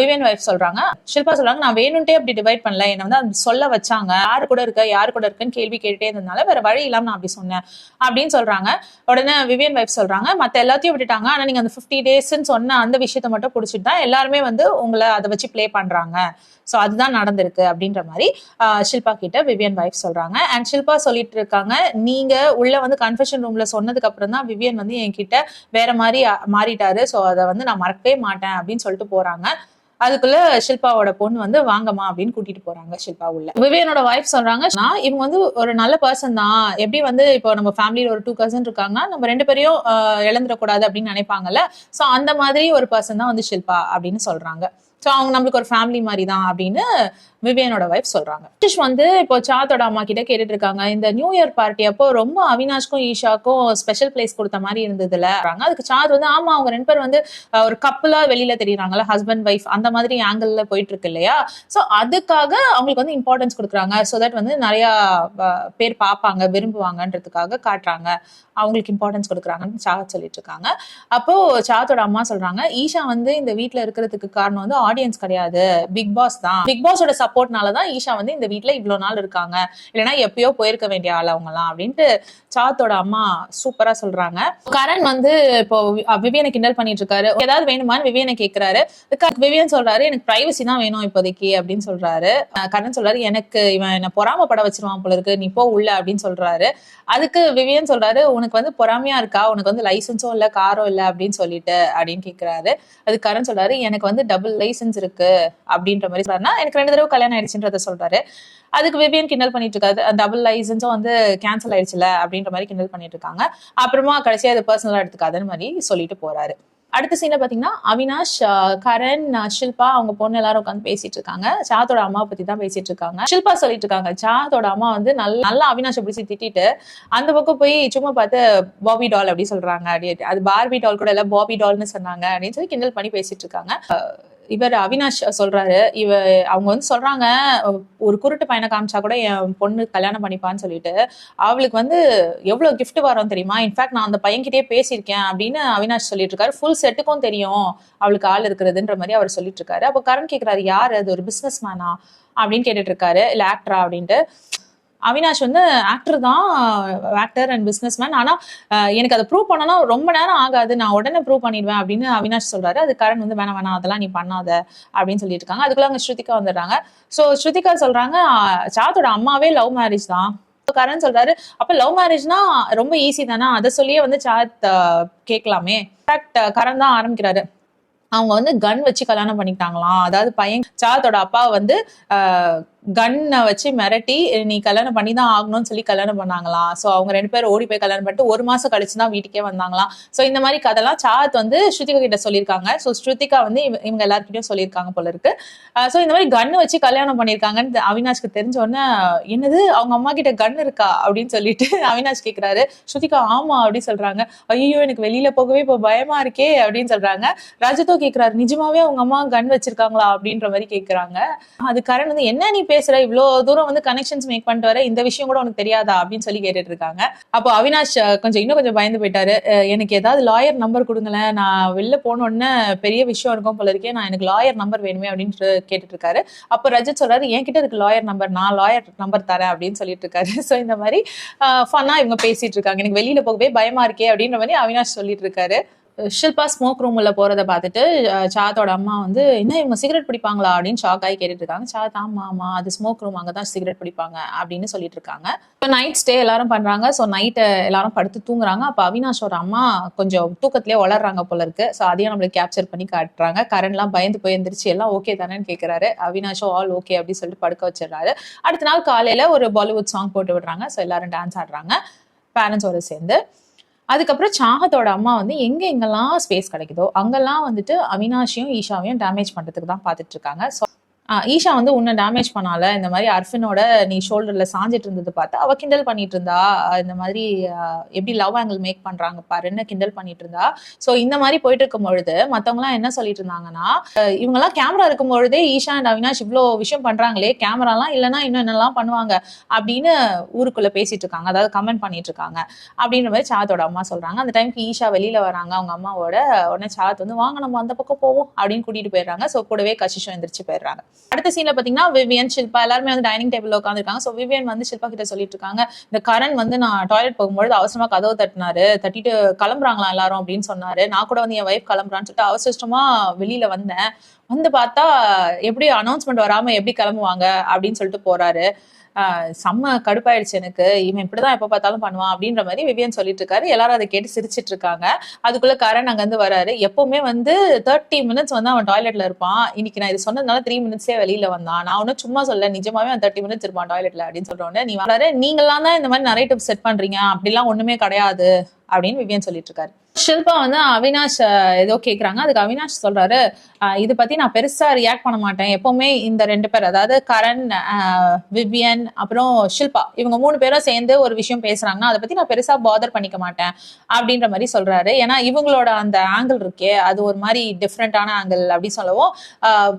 விவியன் வைஃப் சொல்றாங்க. ஷில்பா சொல்றாங்க நான் வேணும்ட்டே அப்படி டிவைட் பண்ணல. என்ன வந்து சொல்ல வச்சாங்க. யாரு கூட இருக்க யாரு கூட இருக்குன்னு கேள்வி கேட்டுட்டே இருந்ததுனால வேற வழி இல்லாம நான் அப்படி சொன்னேன். அப்படின்னு சொல்றாங்க. உடனே விவியன் வைஃப் சொல்றாங்க மத்த எல்லாத்தையும் விட்டுட்டாங்க. ஆனா நீங்க அந்த ஃபிஃப்டி டேஸ்ன்னு சொன்ன அந்த விஷயத்த மட்டும் பிடிச்சிட்டு தான் எல்லாருமே வந்து உங்களை அதை வச்சு ப்ளே பண்றாங்க. ஸோ அதுதான் நடந்திருக்கு அப்படின்ற மாதிரி ஷில்பா கிட்ட விவியன் வைஃப் சொல்றாங்க. அண்ட் ஷில்பா சொல்லிட்டு இருக்காங்க நீங்க உள்ள வந்து கன்ஃபெஷன் ரூம்ல சொன்னதுக்கு அப்புறம் தான் விவியன் வந்து என்கிட்ட வேற மாதிரி மாறிட்டாரு. ஸோ அதை வந்து நான் மறக்கவே மாட்டேன் அப்படின்னு சொல்லிட்டு போறாங்க. அதுக்குள்ள ஷில்பாவோட பொண்ணு வந்து வாங்கம்மா அப்படின்னு கூட்டிட்டு போறாங்க ஷில்பா உள்ள. விவியனோட வைஃப் சொல்றாங்க நான் இவங்க வந்து ஒரு நல்ல பர்சன் தான். எப்படி வந்து இப்போ நம்ம ஃபேமிலியில ஒரு டூ கசன் இருக்காங்கன்னா நம்ம ரெண்டு பேரையும் இழந்துடக்கூடாது அப்படின்னு நினைப்பாங்கல்ல. ஸோ அந்த மாதிரி ஒரு பர்சன் தான் வந்து ஷில்பா அப்படின்னு சொல்றாங்க. ஸோ அவங்க நம்மளுக்கு ஒரு ஃபேமிலி மாதிரி தான் அப்படின்னு விவியனோட வைஃப் சொல்றாங்க. நிதிஷ் வந்து இப்போ சாத்தோட அம்மா கிட்ட கேட்டுட்டு இருக்காங்க இந்த நியூ இயர் பார்ட்டி அப்போ ரொம்ப அவினாஷ்க்கும் ஈஷாக்கும் ஸ்பெஷல் பிளேஸ் கொடுத்த மாதிரி இருந்ததுல. அதுக்கு சாத் வந்து ஆமா அவங்க ரெண்டு பேர் வந்து ஒரு கப்பலா வெளியில தெரியுறாங்கல்ல ஹஸ்பண்ட் ஒய்ஃப் அந்த மாதிரி ஆங்கிள் போயிட்டு இருக்கு இல்லையா? ஸோ அதுக்காக அவங்களுக்கு வந்து இம்பார்ட்டன்ஸ் கொடுக்குறாங்க. ஸோ தட் வந்து நிறைய பேர் பார்ப்பாங்க விரும்புவாங்கன்றதுக்காக காட்டுறாங்க. அவங்களுக்கு இம்பார்ட்டன்ஸ் கொடுக்குறாங்கன்னு சாத் சொல்லிட்டு இருக்காங்க அப்போ சாத்தோட அம்மா சொல்றாங்க ஈஷா வந்து இந்த வீட்டில் இருக்கிறதுக்கு காரணம் வந்து ஆடியன்ஸ் கிடையாது. பிக் பாஸ் தான். பிக் பாஸோட சப்போர்ட்னால தான் ஈஷா வந்து இந்த வீட்ல இவ்வளோ நாள் இருக்காங்க. இல்லைன்னா எப்பயோ போயிருக்க வேண்டிய ஆள் அவங்கலாம் அப்படின்ட்டு சாத்தோட அம்மா சூப்பரா சொல்றாங்க. கரண் வந்து இப்போ விவியனை கிண்டல் பண்ணிட்டு இருக்காரு. ஏதாவது வேணுமான்னு விவியனை கேட்கிறாரு அதுக்கு விவியன் சொல்றாரு எனக்கு பிரைவசி தான் வேணும் இப்போதைக்கு அப்படின்னு சொல்றாரு. கரண் சொல்றாரு எனக்கு இவன் என்ன பொறாமப்பட வச்சிருவான் போல இருக்கு. நீ போ உள்ள அப்படின்னு சொல்றாரு. அதுக்கு விவியன் சொல்றாரு உனக்கு வந்து பொறாமையா இருக்கா? உனக்கு வந்து லைசன்ஸும் இல்லை காரும் இல்ல அப்படின்னு சொல்லிட்டு அப்படின்னு கேட்கிறாரு அது கரண் சொல்றாரு எனக்கு வந்து டபுள் லைசன்ஸ் இருக்கு அப்படின்ற மாதிரி சொல்றாருன்னா எனக்கு ரெண்டு தடவை கல்யாணம் ஆயிடுச்சுன்றத சொல்றாரு. அதுக்கு விவியன் கிண்டல் பண்ணிட்டு இருக்காது. டபுள் லைசன்ஸும் வந்து கேன்சல் ஆயிடுச்சுல அப்படின்ற மாதிரி கிண்டல் பண்ணிட்டு இருக்காங்க. அப்புறமா கடைசியா அது பர்சனலா எடுத்துக்காதுன்னு மாதிரி சொல்லிட்டு போறாரு. அடுத்த சீன்ல பாத்தீங்கன்னா அவினாஷ் கரண் ஷில்பா அவங்க பொண்ணு எல்லாரும் உட்காந்து பேசிட்டு இருக்காங்க. சாத்தோட அம்மா பத்தி தான் பேசிட்டு இருக்காங்க. ஷில்பா சொல்லிட்டு இருக்காங்க சாத்தோட அம்மா வந்து நல்ல நல்லா அவினாஷை பிடிச்சி திட்டிட்டு அந்த பக்கம் போய் சும்மா பார்த்து பாபி டால் அப்படி சொல்றாங்க. அப்படி அது பார்பி டால் கூட இல்ல பாபி டால்னு சொன்னாங்க அப்படின்னு சொல்லி கிண்டல் பண்ணி பேசிட்டு இருக்காங்க. இவர் அவினாஷ் சொல்றாரு. இவ அவங்க வந்து சொல்றாங்க ஒரு குருட்டு பையனை காமிச்சா கூட என் பொண்ணு கல்யாணம் பண்ணிப்பான்னு சொல்லிட்டு. அவளுக்கு வந்து எவ்வளவு கிஃப்ட் வரும் தெரியுமா? இன்ஃபேக்ட் நான் அந்த பையன்கிட்டயே பேசியிருக்கேன் அப்படின்னு அவினாஷ் சொல்லிட்டு இருக்காரு ஃபுல் செட்டுக்கும் தெரியும் அவளுக்கு ஆள் இருக்கிறதுன்ற மாதிரி அவர் சொல்லிட்டு இருக்காரு அப்போ கரண் கேக்குறாரு யாரு அது? ஒரு பிசினஸ் மேனா அப்படின்னு கேட்டுட்டு இருக்காரு இல்ல ஆக்டரா அப்படின்ட்டு. அவினாஷ் வந்து ஆக்டர் தான் ஆக்டர் அண்ட் பிஸ்னஸ் மேன் ஆனா எனக்கு அதை ப்ரூவ் பண்ணணும் ரொம்ப நேரம் ஆகாது. நான் உடனே ப்ரூவ் பண்ணிடுவேன் அப்படின்னு அவினாஷ் சொல்றாரு. அது கரண் வந்து வேணாம் வேணாம் அதெல்லாம் நீ பண்ணாத. அப்படின்னு சொல்லிட்டு இருக்காங்க. அதுக்குள்ள அங்கே ஸ்ருதிகா வந்துடுறாங்க. சோ ஸ்ருதிகா சொல்றாங்க சாத்தோட அம்மாவே லவ் மேரேஜ் தான். கரண் சொல்றாரு அப்ப லவ் மேரேஜ்னா ரொம்ப ஈஸி தானே? அதை சொல்லியே வந்து சாத் கேட்கலாமே. இன்ஃபேக்ட் கரண் தான் ஆரம்பிக்கிறாரு. அவங்க வந்து கன் வச்சு கல்யாணம் பண்ணிக்கிட்டாங்களாம். அதாவது பையன் சாத்தோட அப்பா வந்து கன்னை வச்சு மிரட்டி நீ கல்யாணம் பண்ணி தான் ஆகணும்னு சொல்லி கல்யாணம் பண்ணாங்களாம் ஸோ அவங்க ரெண்டு பேரும் ஓடி போய் கல்யாணம் பண்ணிட்டு ஒரு மாசம் கழிச்சு தான் வீட்டுக்கே வந்தாங்களாம் ஸோ இந்த மாதிரி கதைலாம் சாத் வந்து ஸ்ருதிகா கிட்ட சொல்லியிருக்காங்க. ஸோ ஸ்ருதிகா வந்து இவ- இவங்க எல்லாருக்கிட்டையும் சொல்லியிருக்காங்க போல இருக்கு. ஸோ இந்த மாதிரி கன்னு வச்சு கல்யாணம் பண்ணியிருக்காங்கன்னு அவினாஷ்க்கு தெரிஞ்ச உடனே என்னது? அவங்க அம்மா கிட்ட கன் இருக்கா? அப்படின்னு சொல்லிட்டு அவினாஷ் கேக்குறாரு. ஸ்ருதிகா ஆமா அப்படின்னு சொல்றாங்க. ஐயோ எனக்கு வெளியில போகவே இப்போ பயமா இருக்கே அப்படின்னு சொல்றாங்க. ராஜதோ கேட்குறாரு நிஜமாவே அவங்க அம்மா கன் வச்சிருக்காங்களா? அப்படின்ற மாதிரி கேட்குறாங்க அது கரண் வந்து என்ன நீ பேசுற இவ்வளோ தூரம் வந்து கனெக்ஷன்ஸ் மேக் பண்ணிட்டு வர இந்த விஷயம் கூட உனக்கு தெரியாதா அப்படின்னு சொல்லி கேட்டுட்டு இருக்காங்க. அப்போ அவினாஷ் கொஞ்சம் இன்னும் கொஞ்சம் பயந்து போயிட்டாரு. எனக்கு ஏதாவது லாயர் நம்பர் கொடுங்களேன். நான் வெளில போன உடனே பெரிய விஷயம் இருக்கும் போல இருக்கேன் நான் எனக்கு லாயர் நம்பர் வேணுமே அப்படின்னு கேட்டுட்டு இருக்காரு. அப்போ ரஜத் சொல்றாரு என்கிட்ட இருக்கு லாயர் நம்பர் நான் லாயர் நம்பர் தரேன் அப்படின்னு சொல்லிட்டு இருக்காரு. ஸோ இந்த மாதிரி ஃபன்னா இவங்க பேசிட்டு இருக்காங்க. எனக்கு வெளியில போகவே பயமா இருக்கே அப்படின்ற மாதிரி அவினாஷ் சொல்லிட்டு இருக்காரு. ஷில்பா ஸ்மோக் ரூம் உள்ள போறத பார்த்துட்டு சாத்தோட அம்மா வந்து என்ன இவங்க சிகரெட் பிடிப்பாங்களா? அப்படின்னு ஷாக் ஆகி கேட்டுட்டு இருக்காங்க சாத் ஆமா ஆமா அது ஸ்மோக் ரூம் அங்கே தான் சிகரெட் பிடிப்பாங்க அப்படின்னு சொல்லிட்டு இருக்காங்க இப்போ நைட் ஸ்டே எல்லாரும் பண்றாங்க. ஸோ நைட்டு எல்லாரும் படுத்து தூங்குறாங்க. அப்போ அவினாஷோட அம்மா கொஞ்சம் தூக்கத்திலே வளர்றாங்க போல இருக்கு. ஸோ அதையும் நம்மளுக்கு கேப்சர் பண்ணி காட்டுறாங்க. கரண்ட்லாம் பயந்து போய் எந்திரிச்சு எல்லாம் ஓகே தானேன்னு கேட்குறாரு அவினாஷோ ஆல் ஓகே அப்படின்னு சொல்லிட்டு படுக்க வச்சிடுறாரு. அடுத்த நாள் காலையில ஒரு பாலிவுட் சாங் போட்டு விடுறாங்க. ஸோ எல்லாரும் டான்ஸ் ஆடுறாங்க. பேரண்ட்ஸோட சேர்ந்து. அதுக்கப்புறம் சாகத்தோட அம்மா வந்து எங்க எங்கெல்லாம் ஸ்பேஸ் கிடைக்குதோ அங்கெல்லாம் வந்துட்டு அவினாஷையும் ஈஷாவையும் டேமேஜ் பண்றதுக்கு தான் பார்த்துட்டு இருக்காங்க. ஸோ ஈஷா வந்து உன்னை டேமேஜ் பண்ணால. இந்த மாதிரி அர்ஃபினோட நீ ஷோல்டர்ல சாஞ்சிட்டு இருந்தது பார்த்து அவ கிண்டல் பண்ணிட்டு இருந்தா. இந்த மாதிரி எப்படி லவ் ஆங்கிள் மேக் பண்றாங்க பாருன்னு கிண்டல் பண்ணிட்டு இருந்தா. ஸோ இந்த மாதிரி போயிட்டு இருக்கும் பொழுது மத்தவங்கலாம் என்ன சொல்லிட்டு இருந்தாங்கன்னா இவங்கெல்லாம் கேமரா இருக்கும் பொழுதே ஈஷா அண்ட் அவினாஷ் இவ்வளோ விஷயம் பண்றாங்களே கேமராலாம் இல்லைன்னா இன்னும் என்னெல்லாம் பண்ணுவாங்க அப்படின்னு ஊருக்குள்ள பேசிட்டு இருக்காங்க. அதாவது கமெண்ட் பண்ணிட்டு இருக்காங்க. அப்படின்ற மாதிரி சாத்தோட அம்மா சொல்றாங்க. அந்த டைம்க்கு ஈஷா வெளியில வராங்க. அவங்க அம்மாவோட உடனே சாத் வந்து வாங்க நம்ம அந்த பக்கம் போவோம் அப்படின்னு கூட்டிட்டு போயிடுறாங்க. ஸோ கூடவே கஷிஷம் எந்திரிச்சு போயிடுறாங்க. அடுத்த சீன்ல பாத்தீங்கன்னா விவியன் ஷில்பா எல்லாருமே வந்து டைனிங் டேபிள்ல உட்காந்துருக்காங்க ஸோ விவியன் வந்து ஷில்பா கிட்ட சொல்லிட்டு இருக்காங்க இந்த கரண் வந்து நான் டாய்லெட் போகும்போது அவசரமா கதவு தட்டினாரு. தட்டிட்டு கிளம்புறாங்களா எல்லாரும் அப்படின்னு சொன்னாரு. நான் கூட வந்து என் ஒய்ஃப் கிளம்புறான்னு சொல்லிட்டு அவசரமா வெளியில வந்தேன். வந்து பார்த்தா எப்படி அனௌன்ஸ்மெண்ட் வராம எப்படி கிளம்புவாங்க? அப்படின்னு சொல்லிட்டு போறாரு. செம்ம கடுப்பாயிடுச்சு எனக்கு. இவன் இப்படிதான் எப்ப பார்த்தாலும் பண்ணுவான் அப்படின்ற மாதிரி விவியன் சொல்லிட்டு இருக்காரு. எல்லாரும் அதை கேட்டு சிரிச்சிட்டு இருக்காங்க. அதுக்குள்ள கரண் அங்க இருந்து வராரு. எப்பவுமே வந்து தேர்ட்டி மினிட்ஸ் வந்து அவன் டாய்லெட்ல இருப்பான். இன்னைக்கு நான் இது சொன்னதுனால த்ரீ மினிட்ஸே வெளியில வந்தான். நான் ஒன்னும் சும்மா சொல்ல நிஜமாவே அவன் தேர்ட்டி மினிட்ஸ் இருப்பான் டாய்லெட்ல அப்படின்னு சொல்றோன்னு நீ வராரு நீங்களாம் தான் இந்த மாதிரி நிறைய டிப்ஸ் செட் பண்றீங்க. அப்படிலாம் ஒண்ணுமே கிடையாது. அப்படின்னு விவியன் சொல்லிட்டு இருக்காரு. ஷில்பா வந்து அவினாஷ் ஏதோ கேக்குறாங்க. அதுக்கு அவினாஷ் சொல்றாரு இது பத்தி நான் பெருசா ரியாக்ட் பண்ண மாட்டேன். எப்பவுமே இந்த ரெண்டு பேர் அதாவது கரண் விவியன் அப்புறம் ஷில்பா இவங்க மூணு பேரும் சேர்ந்து ஒரு விஷயம் பேசுறாங்கன்னா அதை பத்தி நான் பெருசா பாதர் பண்ணிக்க மாட்டேன். அப்படின்ற மாதிரி சொல்றாரு. ஏன்னா இவங்களோட அந்த ஆங்கிள் இருக்கே அது ஒரு மாதிரி டிஃப்ரெண்டான ஆங்கிள் அப்படின்னு சொல்லவும்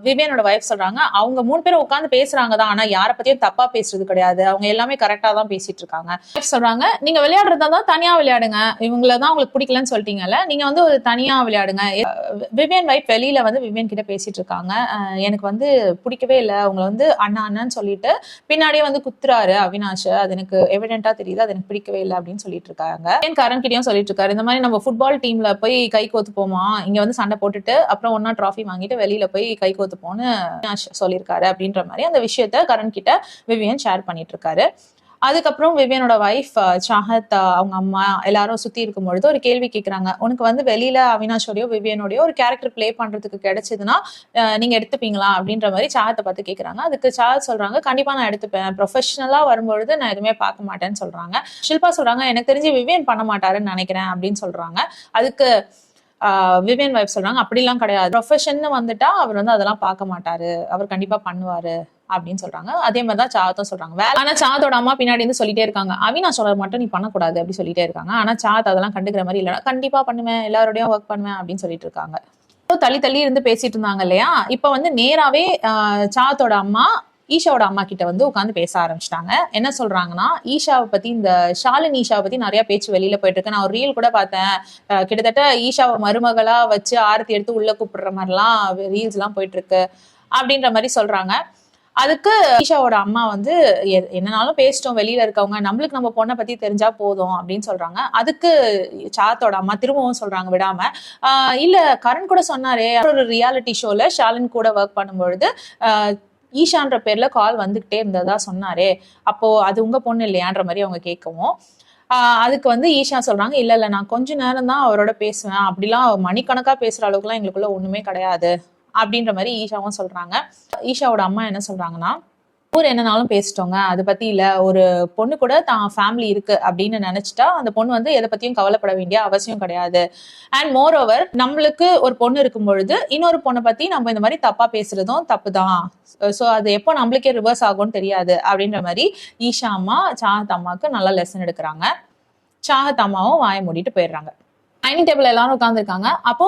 விவியனோட ஒய்ஃப் சொல்றாங்க. அவங்க மூணு பேரும் உட்காந்து பேசுறாங்க தான். ஆனா யாரை பத்தியும் தப்பா பேசுறது கிடையாது. அவங்க எல்லாமே கரெக்டா தான் பேசிட்டு இருக்காங்க. சொல்றாங்க நீங்க விளையாடுறதா தான் தனியா விளையாடுங்க. இவங்கள தான் உங்களுக்கு பிடிக்கலன்னு சொல்லிட்டு சொல்லிட்டீங்கல்ல நீங்க வந்து ஒரு தனியா விளையாடுங்க. விவியன் வைஃப் வெளியில வந்து விவியன் கிட்ட பேசிட்டு இருக்காங்க. எனக்கு வந்து பிடிக்கவே இல்லை. அவங்களை வந்து அண்ணா அண்ணான்னு சொல்லிட்டு பின்னாடியே வந்து குத்துறாரு அவினாஷ். அது எனக்கு எவிடென்ட்டா தெரியுது. அது எனக்கு பிடிக்கவே இல்லை அப்படின்னு சொல்லிட்டு இருக்காங்க. என் கரண் கிட்டயும் சொல்லிட்டு இருக்காரு. இந்த மாதிரி நம்ம ஃபுட்பால் டீம்ல போய் கை கோத்து போமா? இங்க வந்து சண்டை போட்டுட்டு அப்புறம் ஒன்னா ட்ராஃபி வாங்கிட்டு வெளியில போய் கை கோத்து போன்னு அவினாஷ் சொல்லியிருக்காரு அப்படின்ற மாதிரி அந்த விஷயத்த கரண் கிட்ட விவியன் ஷேர் பண்ணிட்டு இருக்காரு. அதுக்கப்புறம் விவியனோட ஒய்ஃப் சாஹத் அவங்க அம்மா எல்லாரும் சுத்தி இருக்கும் பொழுது ஒரு கேள்வி கேட்குறாங்க உனக்கு வந்து வெளியில அவினாஷோடயோ விவியனோடயோ ஒரு கேரக்டர் ப்ளே பண்றதுக்கு கிடைச்சதுன்னா நீங்க எடுத்துப்பீங்களா? அப்படின்ற மாதிரி சாஹத்தை பார்த்து கேட்குறாங்க அதுக்கு சாஹத் சொல்றாங்க கண்டிப்பா நான் எடுத்துப்பேன். ப்ரொஃபஷனலா வரும்பொழுது நான் எதுவுமே பார்க்க மாட்டேன்னு சொல்றாங்க. ஷில்பா சொல்றாங்க எனக்கு தெரிஞ்சு விவியன் பண்ண மாட்டாருன்னு நினைக்கிறேன் அப்படின்னு சொல்றாங்க. அதுக்கு விவியன் வைஃப் சொல்றாங்க அப்படிலாம் கிடையாது. ப்ரொஃபஷன் வந்துட்டா அவர் வந்து அதெல்லாம் பார்க்க மாட்டாரு. அவர் கண்டிப்பா பண்ணுவாரு. அப்படின்னு சொல்றாங்க. அதே மாதிரி தான் சாத்தும் சொல்றாங்க. வேலை ஆனா சாத்தோட அம்மா பின்னாடி இருந்து சொல்லிட்டே இருக்காங்க. அவினா சொல்ற மட்டும் நீ பண்ணக்கூடாது அப்படி சொல்லிட்டே இருக்காங்க. ஆனா சாத் அதெல்லாம் கண்டுக்கிற மாதிரி இல்ல கண்டிப்பா பண்ணுவேன். எல்லாரோடையும் ஒர்க் பண்ணுவேன் அப்படின்னு சொல்லிட்டு இருக்காங்க. தள்ளி தள்ளி இருந்து பேசிட்டு இருந்தாங்க இல்லையா? இப்ப வந்து நேராவே சாத்தோட அம்மா ஈஷாவோட அம்மா கிட்ட வந்து உட்காந்து பேச ஆரம்பிச்சிட்டாங்க. என்ன சொல்றாங்கன்னா ஈஷாவை பத்தி இந்த ஷாலின் ஈஷாவை பத்தி நிறைய பேச்சு வெளியில போயிட்டு இருக்கு. நான் ஒரு ரீல் கூட பார்த்தேன். கிட்டத்தட்ட ஈஷாவை மருமகளா வச்சு ஆரத்தி எடுத்து உள்ள கூப்பிடுற மாதிரிலாம் ரீல்ஸ் எல்லாம் போயிட்டு இருக்கு. அப்படின்ற மாதிரி சொல்றாங்க. அதுக்கு ஈஷாவோட அம்மா வந்து என்னனாலும் பேசிட்டோம் வெளியில இருக்கவங்க நம்மளுக்கு நம்ம பொண்ணை பத்தி தெரிஞ்சா போதும் அப்படின்னு சொல்றாங்க. அதுக்கு சாத்தோட அம்மா திரும்பவும் சொல்றாங்க விடாம இல்ல கரண் கூட சொன்னாரே. ஒரு ரியாலிட்டி ஷோல ஷாலின் கூட ஒர்க் பண்ணும்பொழுது ஈஷான்ற பேர்ல கால் வந்துகிட்டே இருந்ததா சொன்னாரே. அப்போ அது உங்க பொண்ணு இல்லையான்ற மாதிரி அவங்க கேட்கவும் அதுக்கு வந்து ஈஷா சொல்றாங்க இல்ல இல்ல நான் கொஞ்ச நேரம் தான் அவரோட பேசுவேன். அப்படிலாம் மணிக்கணக்கா பேசுற அளவுக்குலாம் எங்களுக்குள்ள ஒண்ணுமே கிடையாது. அப்படின்ற மாதிரி ஈஷாவும் சொல்றாங்க. ஈஷாவோட அம்மா என்ன சொல்றாங்கன்னா ஊர் என்னனாலும் பேசிட்டோங்க. அதை பத்தி இல்ல. ஒரு பொண்ணு கூட தான் ஃபேமிலி இருக்கு. அப்படின்னு நினைச்சிட்டா அந்த பொண்ணு வந்து எதை பத்தியும் கவலைப்பட வேண்டிய அவசியம் கிடையாது. அண்ட் மோர் ஓவர் நம்மளுக்கு ஒரு பொண்ணு இருக்கும் பொழுது இன்னொரு பொண்ணை பத்தி நம்ம இந்த மாதிரி தப்பா பேசுறதும் தப்பு தான் ஸோ அது எப்போ நம்மளுக்கே ரிவர்ஸ் ஆகும்னு தெரியாது அப்படின்ற மாதிரி ஈஷா அம்மா சாஹத் அம்மாவுக்கு நல்ல லெசன் எடுக்கிறாங்க. சாஹத் அம்மாவும் வாயை மூடிட்டு போயிடுறாங்க. டைனிங் டேபிள் எல்லாரும் உட்காந்துருக்காங்க அப்போ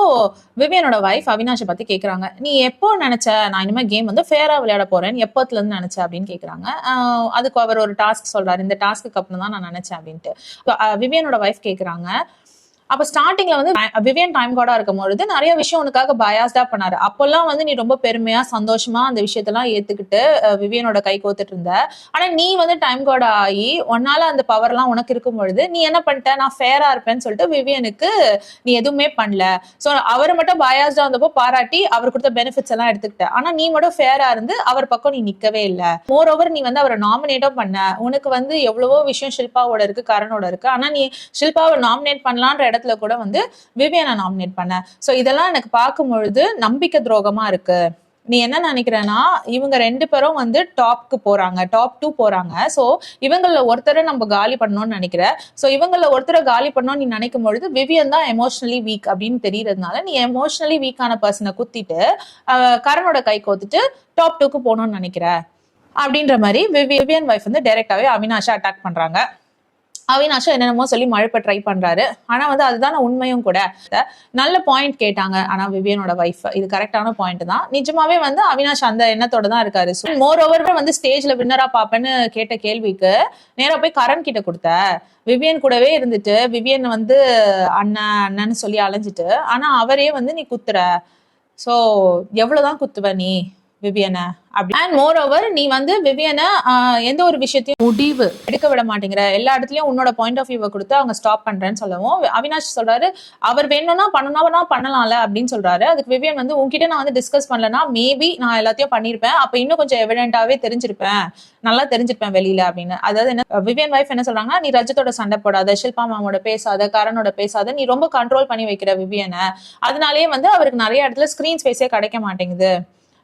விவியனோட வைஃப் அவினாஷை பத்தி கேக்குறாங்க. நீ எப்போ நினைச்ச நான் இனிமே கேம் வந்து ஃபேரா விளையாட போறேன். எப்பத்துல இருந்து நினைச்ச? அப்படின்னு கேக்குறாங்க. அதுக்கு அவர் ஒரு டாஸ்க் சொல்றாரு. இந்த டாஸ்க்கு அப்புறம் தான் நான் நினைச்சேன் அப்படின்ட்டு. விவியனோட ஒய்ஃப் கேக்குறாங்க. அப்ப ஸ்டார்டிங்ல வந்து விவியன் டைம் கார்டா இருக்கும் பொழுது நிறைய விஷயம் உனக்காக பயாஸ்டா பண்ணாரு. அப்பெல்லாம் வந்து நீ ரொம்ப பெருமையா சந்தோஷமா அந்த விஷயத்தெல்லாம் ஏத்துக்கிட்டு விவியனோட கை கோத்துட்டு இருந்த. ஆனா நீ வந்து டைம் கார்டு ஆகி உன்னால அந்த பவர் எல்லாம் உனக்கு இருக்கும் பொழுது நீ என்ன பண்ணிட்ட? நான் ஃபேரா இருப்பேன்னு சொல்லிட்டு விவியனுக்கு நீ எதுவுமே பண்ணல. சோ அவரை மட்டும் பயாஸ்டா வந்தப்போ பாராட்டி அவர் கொடுத்த பெனிஃபிட்ஸ் எல்லாம் எடுத்துக்கிட்ட. ஆனா நீ மட்டும் ஃபேரா இருந்து அவர் பக்கம் நீ நிக்கவே இல்லை. மோர் ஓவர் நீ வந்து அவரை நாமினேட்டும் பண்ண. உனக்கு வந்து எவ்வளவோ விஷயம் ஷில்பாவோட இருக்கு கரனோட இருக்கு. ஆனா நீ ஷில்பாவை நாமினேட் பண்ணலான்ற இடத்துல கூட வந்து விவியனை நாமினேட் பண்ண. ஸோ இதெல்லாம் எனக்கு பார்க்கும்பொழுது நம்பிக்கை துரோகமா இருக்கு. நீ என்ன நினைக்கிறேன்னா இவங்க ரெண்டு பேரும் வந்து டாப்க்கு போறாங்க டாப் டூ போறாங்க. சோ இவங்கள ஒருத்தரை நம்ம காலி பண்ணணும்னு நினைக்கிற. சோ இவங்கள ஒருத்தரை காலி பண்ணணும்னு நீ நினைக்கும் பொழுது விவியன் தான் எமோஷனலி வீக் அப்படின்னு தெரியறதுனால நீ எமோஷனலி வீக்கான பர்சனை குத்திட்டு கரனோட கை கோத்துட்டு டாப் டூக்கு போகணும்னு நினைக்கிற. அப்படின்ற மாதிரி விவியன் வைஃப் வந்து டைரக்டாவே அவினாஷா அட்டாக் பண்றாங்க. அவினாஷா என்னென்னமோ சொல்லி மழைப்ப ட்ரை பண்றாரு. ஆனா வந்து அதுதான உண்மையும் கூட. நல்ல பாயிண்ட் கேட்டாங்க. ஆனா விவியனோட வைஃப் இது கரெக்டான பாயிண்ட் தான். நிஜமாவே வந்து அவினாஷ் அந்த எண்ணத்தோட தான் இருக்காரு. மோர் ஓவர் வந்து ஸ்டேஜ்ல வின்னரா பாப்பேன்னு கேட்ட கேள்விக்கு நேரா போய் கரண் கிட்ட கொடுத்த. விவியன் கூடவே இருந்துட்டு விவியன் வந்து அண்ணன் அண்ணன்னு சொல்லி அலைஞ்சிட்டு ஆனா அவரே வந்து நீ குத்துற. சோ எவ்வளவுதான் குத்துவ நீ? விவியனை அப்படி அண்ட் மோர் ஓவர் நீ வந்து விவியனை எந்த ஒரு விஷயத்தையும் முடிவு எடுக்க விட மாட்டேங்கிற. எல்லா இடத்துலயும் உன்னோட பாயிண்ட் ஆஃப் வியூவை கொடுத்து அவங்க ஸ்டாப் பண்றேன்னு சொல்லவும் அவினாஷ் சொல்றாரு அவர் வேணும்னா பண்ணணும்னா பண்ணலாம்ல அப்படின்னு சொல்றாரு. அதுக்கு விவியன் வந்து உங்ககிட்ட நான் வந்து டிஸ்கஸ் பண்ணலனா மேபி நான் எல்லாத்தையும் பண்ணிருப்பேன். அப்ப இன்னும் கொஞ்சம் எவிடென்டாவே தெரிஞ்சிருப்பேன். நல்லா தெரிஞ்சிருப்பேன் வெளியில அப்படின்னு. அதாவது என்ன விவியன் வைஃப் என்ன சொல்றாங்கன்னா நீ ரஜத்தோட சண்டை போடாத ஷில்பா மாமோட பேசாத கரனோட பேசாத நீ ரொம்ப கண்ட்ரோல் பண்ணி வைக்கிற விவியனை. அதனாலேயே வந்து அவருக்கு நிறைய இடத்துல ஸ்கிரீன் ஸ்பேஸே கிடைக்க மாட்டேங்குது.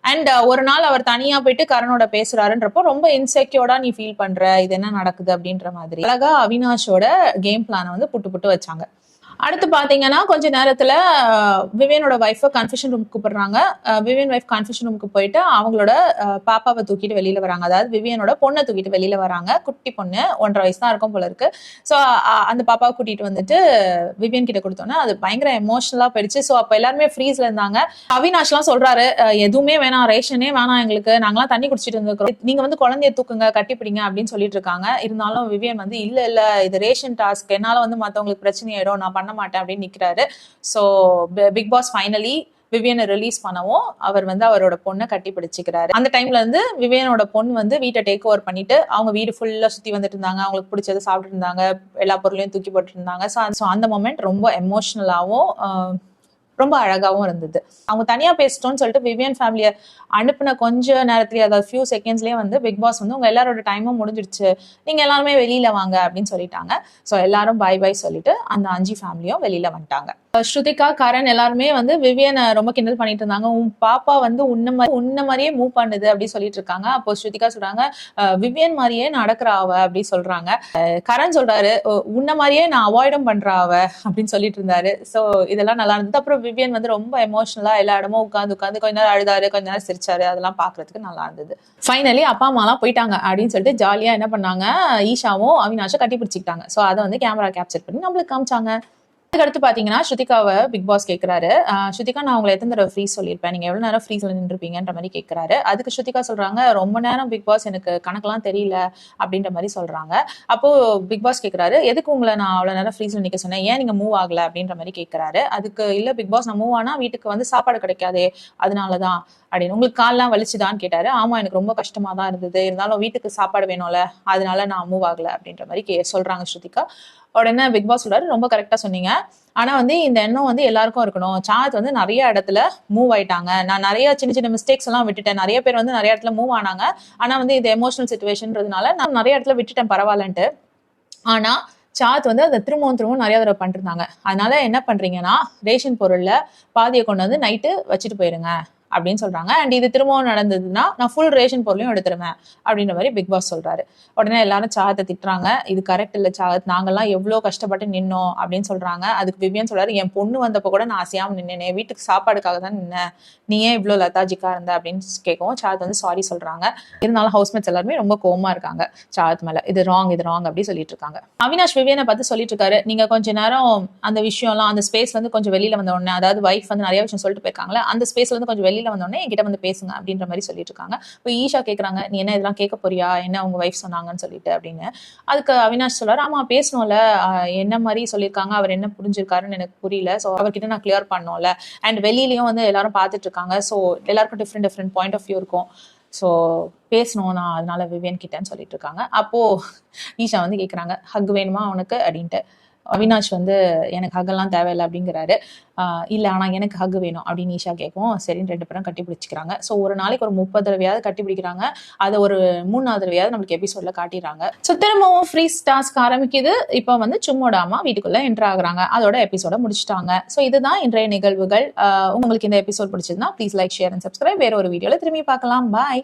அண்ட் uh, ஒரு நாள் அவர் தனியா போயிட்டு கரணோட பேசுறாருன்றப்போ ரொம்ப இன்செக்யூர்டா நீ ஃபீல் பண்ற இது என்ன நடக்குது அப்படின்ற மாதிரி. அழகா அவினாஷோட கேம் பிளானை வந்து புட்டு புட்டு வச்சாங்க. அடுத்து பார்த்தீங்கன்னா கொஞ்ச நேரத்தில் விவேனோட விவியனோட ஒய்ஃபை கன்ஃபெஷன் ரூமுக்கு கூப்பிடுறாங்க. அஹ், விவியன் ஒய்ஃப் கன்ஃபெஷன் ரூமுக்கு போயிட்டு அவங்களோட பாப்பாவை தூக்கிட்டு வெளியில் வராங்க. அதாவது விவியனோட பொண்ணை தூக்கிட்டு வெளியில் வராங்க. குட்டி பொண்ணு ஒன்றரை வயசு தான் இருக்கும் போல இருக்கு. ஸோ அந்த பாப்பாவை கூட்டிகிட்டு வந்துட்டு விவியன் கிட்ட கொடுத்தோன்னே அது பயங்கர எமோஷனலாக போயிடுச்சு. ஸோ அப்போ எல்லாருமே ஃப்ரீஸில் இருந்தாங்க. அவினாஷ்லாம் சொல்கிறாரு எதுவுமே வேணாம் ரேஷனே வேணாம் எங்களுக்கு. நாங்களாம் தண்ணி குடிச்சிட்டு இருந்திருக்கிறோம். நீங்கள் வந்து குழந்தைய தூக்குங்க கட்டிப்பிடிங்க அப்படின்னு சொல்லிட்டு இருக்காங்க. இருந்தாலும் விவியன் வந்து இல்லை இல்லை இது ரேஷன் டாஸ்க் என்னால் வந்து மற்றவங்களுக்கு பிரச்சனை ஆயிடும் நான் பண்ண மாட்டேன் அப்படின்னு நிக்கிறாரு. ஸோ பிக் பாஸ் ஃபைனலி விவியனை ரிலீஸ் பண்ணவும் அவர் வந்து அவரோட பொண்ணை கட்டி பிடிச்சிக்கிறாரு. அந்த டைம்ல இருந்து விவியனோட பொண்ணு வந்து வீட்டை டேக் ஓவர் பண்ணிட்டு அவங்க வீடு ஃபுல்லா சுத்தி வந்துட்டு இருந்தாங்க. அவங்களுக்கு பிடிச்சதை சாப்பிட்டு இருந்தாங்க. எல்லா பொருளையும் தூக்கி போட்டு இருந்தாங்க. ஸோ அந்த மொமெண்ட் ரொம்ப எமோஷ்னலாகவும் ரொம்ப அழகாகவும் இருந்தது. அவங்க தனியா பேசிட்டோம்னு சொல்லிட்டு விவியன் ஃபேமிலியை அனுப்பின கொஞ்ச நேரத்துலேயே அதாவது ஃபியூ செகண்ட்ஸ்லயே வந்து பிக் பாஸ் வந்து உங்க எல்லாரோட டைமும் முடிஞ்சிடுச்சு. நீங்க எல்லாருமே வெளியில வாங்க அப்படின்னு சொல்லிட்டாங்க. ஸோ எல்லாரும் பை பை சொல்லிட்டு அந்த அஞ்சு ஃபேமிலியும் வெளியில வந்துட்டாங்க. ஸ்ருதிகா கரண் எல்லாருமே வந்து விவியனை ரொம்ப கிண்டல் பண்ணிட்டு இருந்தாங்க. உன் பாப்பா வந்து உன்ன மாதிரி உன்ன மாதிரியே மூவ் பண்ணுது அப்படி சொல்லிட்டு இருக்காங்க. அப்போ ஸ்ருதிகா சொல்றாங்க விவியன் மாதிரியே நடக்கிறாவ அவ அப்படி சொல்றாங்க. கரண் சொல்றாரு உன்ன மாதிரியே நான் அவாய்டும் பண்றா அவ அப்படின்னு சொல்லிட்டு இருந்தாரு. ஸோ இதெல்லாம் நல்லா இருந்தது. அப்புறம் விவியன் வந்து ரொம்ப எமோஷனலா எல்லா இடமும் உட்காந்து உட்காந்து கொஞ்ச நேரம் அழுதாரு கொஞ்ச நேரம் சிரிச்சாரு. அதெல்லாம் பாக்குறதுக்கு நல்லா இருந்தது. ஃபைனலி அப்பா அம்மாலாம் போயிட்டாங்க அப்படின்னு சொல்லிட்டு ஜாலியா என்ன பண்ணாங்க ஈஷாவும் அவினாஷும் கட்டி பிடிச்சிக்கிட்டாங்க. ஸோ அதை வந்து கேமரா கேப்சர் பண்ணி நம்மளுக்கு காமிச்சாங்க. அதுக்கு அடுத்து பாத்தீங்கன்னா ஸ்ருதிகாவை பிக் பாஸ் கேக்குறாரு. ஸ்ருதிகா நான் உங்களை எத்தனை தடவை ஃப்ரீ சொல்லியிருப்பேன்? நீங்க எவ்வளவு நேரம் ஃப்ரீஸ்ல நின்றுருப்பீங்கன்ற மாதிரி கேட்குறாரு அதுக்கு ஸ்ருதிகா சொல்றாங்க ரொம்ப நேரம் பிக் பாஸ் எனக்கு கணக்கெல்லாம் தெரியல அப்படின்ற மாதிரி சொல்றாங்க. அப்போ பிக் பாஸ் கேட்குறாரு எதுக்கு உங்களை நான் அவ்வளவு நேரம் ஃப்ரீஸ்ல நிக்க சொன்னேன்? ஏன் நீங்க மூவ் ஆகல? அப்படின்ற மாதிரி கேட்குறாரு அதுக்கு இல்ல பிக் பாஸ் நான் மூவ் ஆனா வீட்டுக்கு வந்து சாப்பாடு கிடைக்காதே அதனாலதான். அப்படின்னு. உங்களுக்கு கால்லாம் வலிச்சுதான்னு கேட்டாரு. ஆமா எனக்கு ரொம்ப கஷ்டமா தான் இருந்தது. இருந்தாலும் வீட்டுக்கு சாப்பாடு வேணும்ல அதனால நான் மூவ் ஆகல அப்படின்ற மாதிரி கே சொல்றாங்க ஸ்ருதிகா. உடனே பிக் பாஸ் சொல்றாரு ரொம்ப கரெக்டா சொன்னீங்க. ஆனா வந்து இந்த எண்ணம் வந்து எல்லாருக்கும் இருக்கணும். சாத் வந்து நிறைய இடத்துல மூவ் ஆயிட்டாங்க. நான் நிறைய சின்ன சின்ன மிஸ்டேக்ஸ் எல்லாம் விட்டுட்டேன். நிறைய பேர் வந்து நிறைய இடத்துல மூவ் ஆனாங்க. ஆனா வந்து இது எமோஷனல் சுச்சுவேஷன்றதுனால நான் நிறைய இடத்துல விட்டுட்டேன் பரவாயில்லன்ட்டு. ஆனா சாத் வந்து அதை திரும்பவும் திரும்பவும் நிறைய தடவை பண்ணிருந்தாங்க. அதனால என்ன பண்றீங்கன்னா ரேஷன் பொருள்ல பாதியை கொண்டு வந்து நைட்டு வச்சுட்டு போயிருங்க. அப்படின்னு சொல்றாங்க. அண்ட் இது திரும்பவும் நடந்ததுன்னா நான் ஃபுல் ரேஷன் பொருளையும் எடுத்துருவேன் அப்படின்ற மாதிரி பிக் பாஸ் சொல்றாரு. உடனே எல்லாரும் சாகத்தை திட்டுறாங்க. இது கரெக்ட் இல்ல சாகத் நாங்கெல்லாம் எவ்வளவு கஷ்டப்பட்டு நின்னோம் அப்படின்னு சொல்றாங்க. அதுக்கு விவியன் சொல்றாரு என் பொண்ணு வந்தப்போ கூட நான் அசையாம நின்னேனே வீட்டுக்கு சாப்பாடுக்காக தான் நின்னேன் நீ ஏன் இவ்வளவு லதாஜிக்கா இருந்த? அப்படின்னு கேட்கவும் சாகத் வந்து சாரி சொல்றாங்க. இருந்தாலும் ஹவுஸ்மேட்ஸ் எல்லாருமே ரொம்ப கோவமா இருக்காங்க சாகத் மேல. இது ராங் இது ராங் அப்படி சொல்லிட்டு இருக்காங்க. அவினாஷ் விவியனை பார்த்து சொல்லிட்டு இருக்காரு நீங்க கொஞ்ச நேரம் அந்த விஷயம்லாம் அந்த ஸ்பேஸ்ல இருந்து கொஞ்சம் வெளியில வந்த உடனே அதாவது வைஃப் வந்து நிறைய விஷயம் சொல்லிட்டு போயிருக்காங்களா அந்த ஸ்பேஸ்ல இருந்து கொஞ்சம் வெளியில வந்த உடனே என்கிட்ட வந்து பேசுங்க அப்படின்ற மாதிரி சொல்லிட்டு இருக்காங்க இப்போ ஈஷா கேட்குறாங்க நீ என்ன இதெல்லாம் கேட்க போறியா? என்ன அவங்க ஒய்ஃப் சொன்னாங்கன்னு சொல்லிட்டு அப்படின்னு. அதுக்கு அவினாஷ் சொல்றாரு ஆமா பேசணும்ல. என்ன மாதிரி சொல்லியிருக்காங்க? அவர் என்ன புரிஞ்சிருக்காருன்னு எனக்கு புரியல. ஸோ அவர்கிட்ட நான் கிளியர் பண்ணோம்ல. அண்ட் வெளியிலயும் வந்து எல்லாரும் பார்த்துட்டு இருக்காங்க ஸோ எல்லாருக்கும் different different point of view இருக்கும். ஸோ பேசணும். நான் அதனால விவேன் கிட்டேன்னு சொல்லிட்டு இருக்காங்க அப்போ ஈஷா வந்து கேட்குறாங்க ஹக் வேணுமா உனக்கு? அப்படின்ட்டு. அவினாஷ் வந்து எனக்கு ஹகெல்லாம் தேவையில்லை அப்படிங்கிறாரு. இல்லை ஆனால் எனக்கு ஹக் வேணும் அப்படின்னு ஈஷா கேட்கும் சரின்னு ரெண்டு பேரும் கட்டி பிடிச்சிக்கிறாங்க. ஸோ ஒரு நாளைக்கு ஒரு முப்பது தடவையாவது கட்டி பிடிக்கிறாங்க. அதை ஒரு மூணாவது தடவையாவது நம்மளுக்கு எபிசோட்ல காட்டிடுறாங்க. ஸோ திரும்பவும் ஃப்ரீ டாஸ்க் ஆரம்பிக்குது. இப்போ வந்து சும்மோடாமா வீட்டுக்குள்ளே என்ட்ரு ஆகுறாங்க. அதோட எபிசோட முடிச்சிட்டாங்க. ஸோ இதுதான் இன்றைய நிகழ்வுகள். உங்களுக்கு இந்த எபிசோட் பிடிச்சிருந்தா please like share and subscribe வேற ஒரு வீடியோவில் திரும்பி பார்க்கலாம். பாய்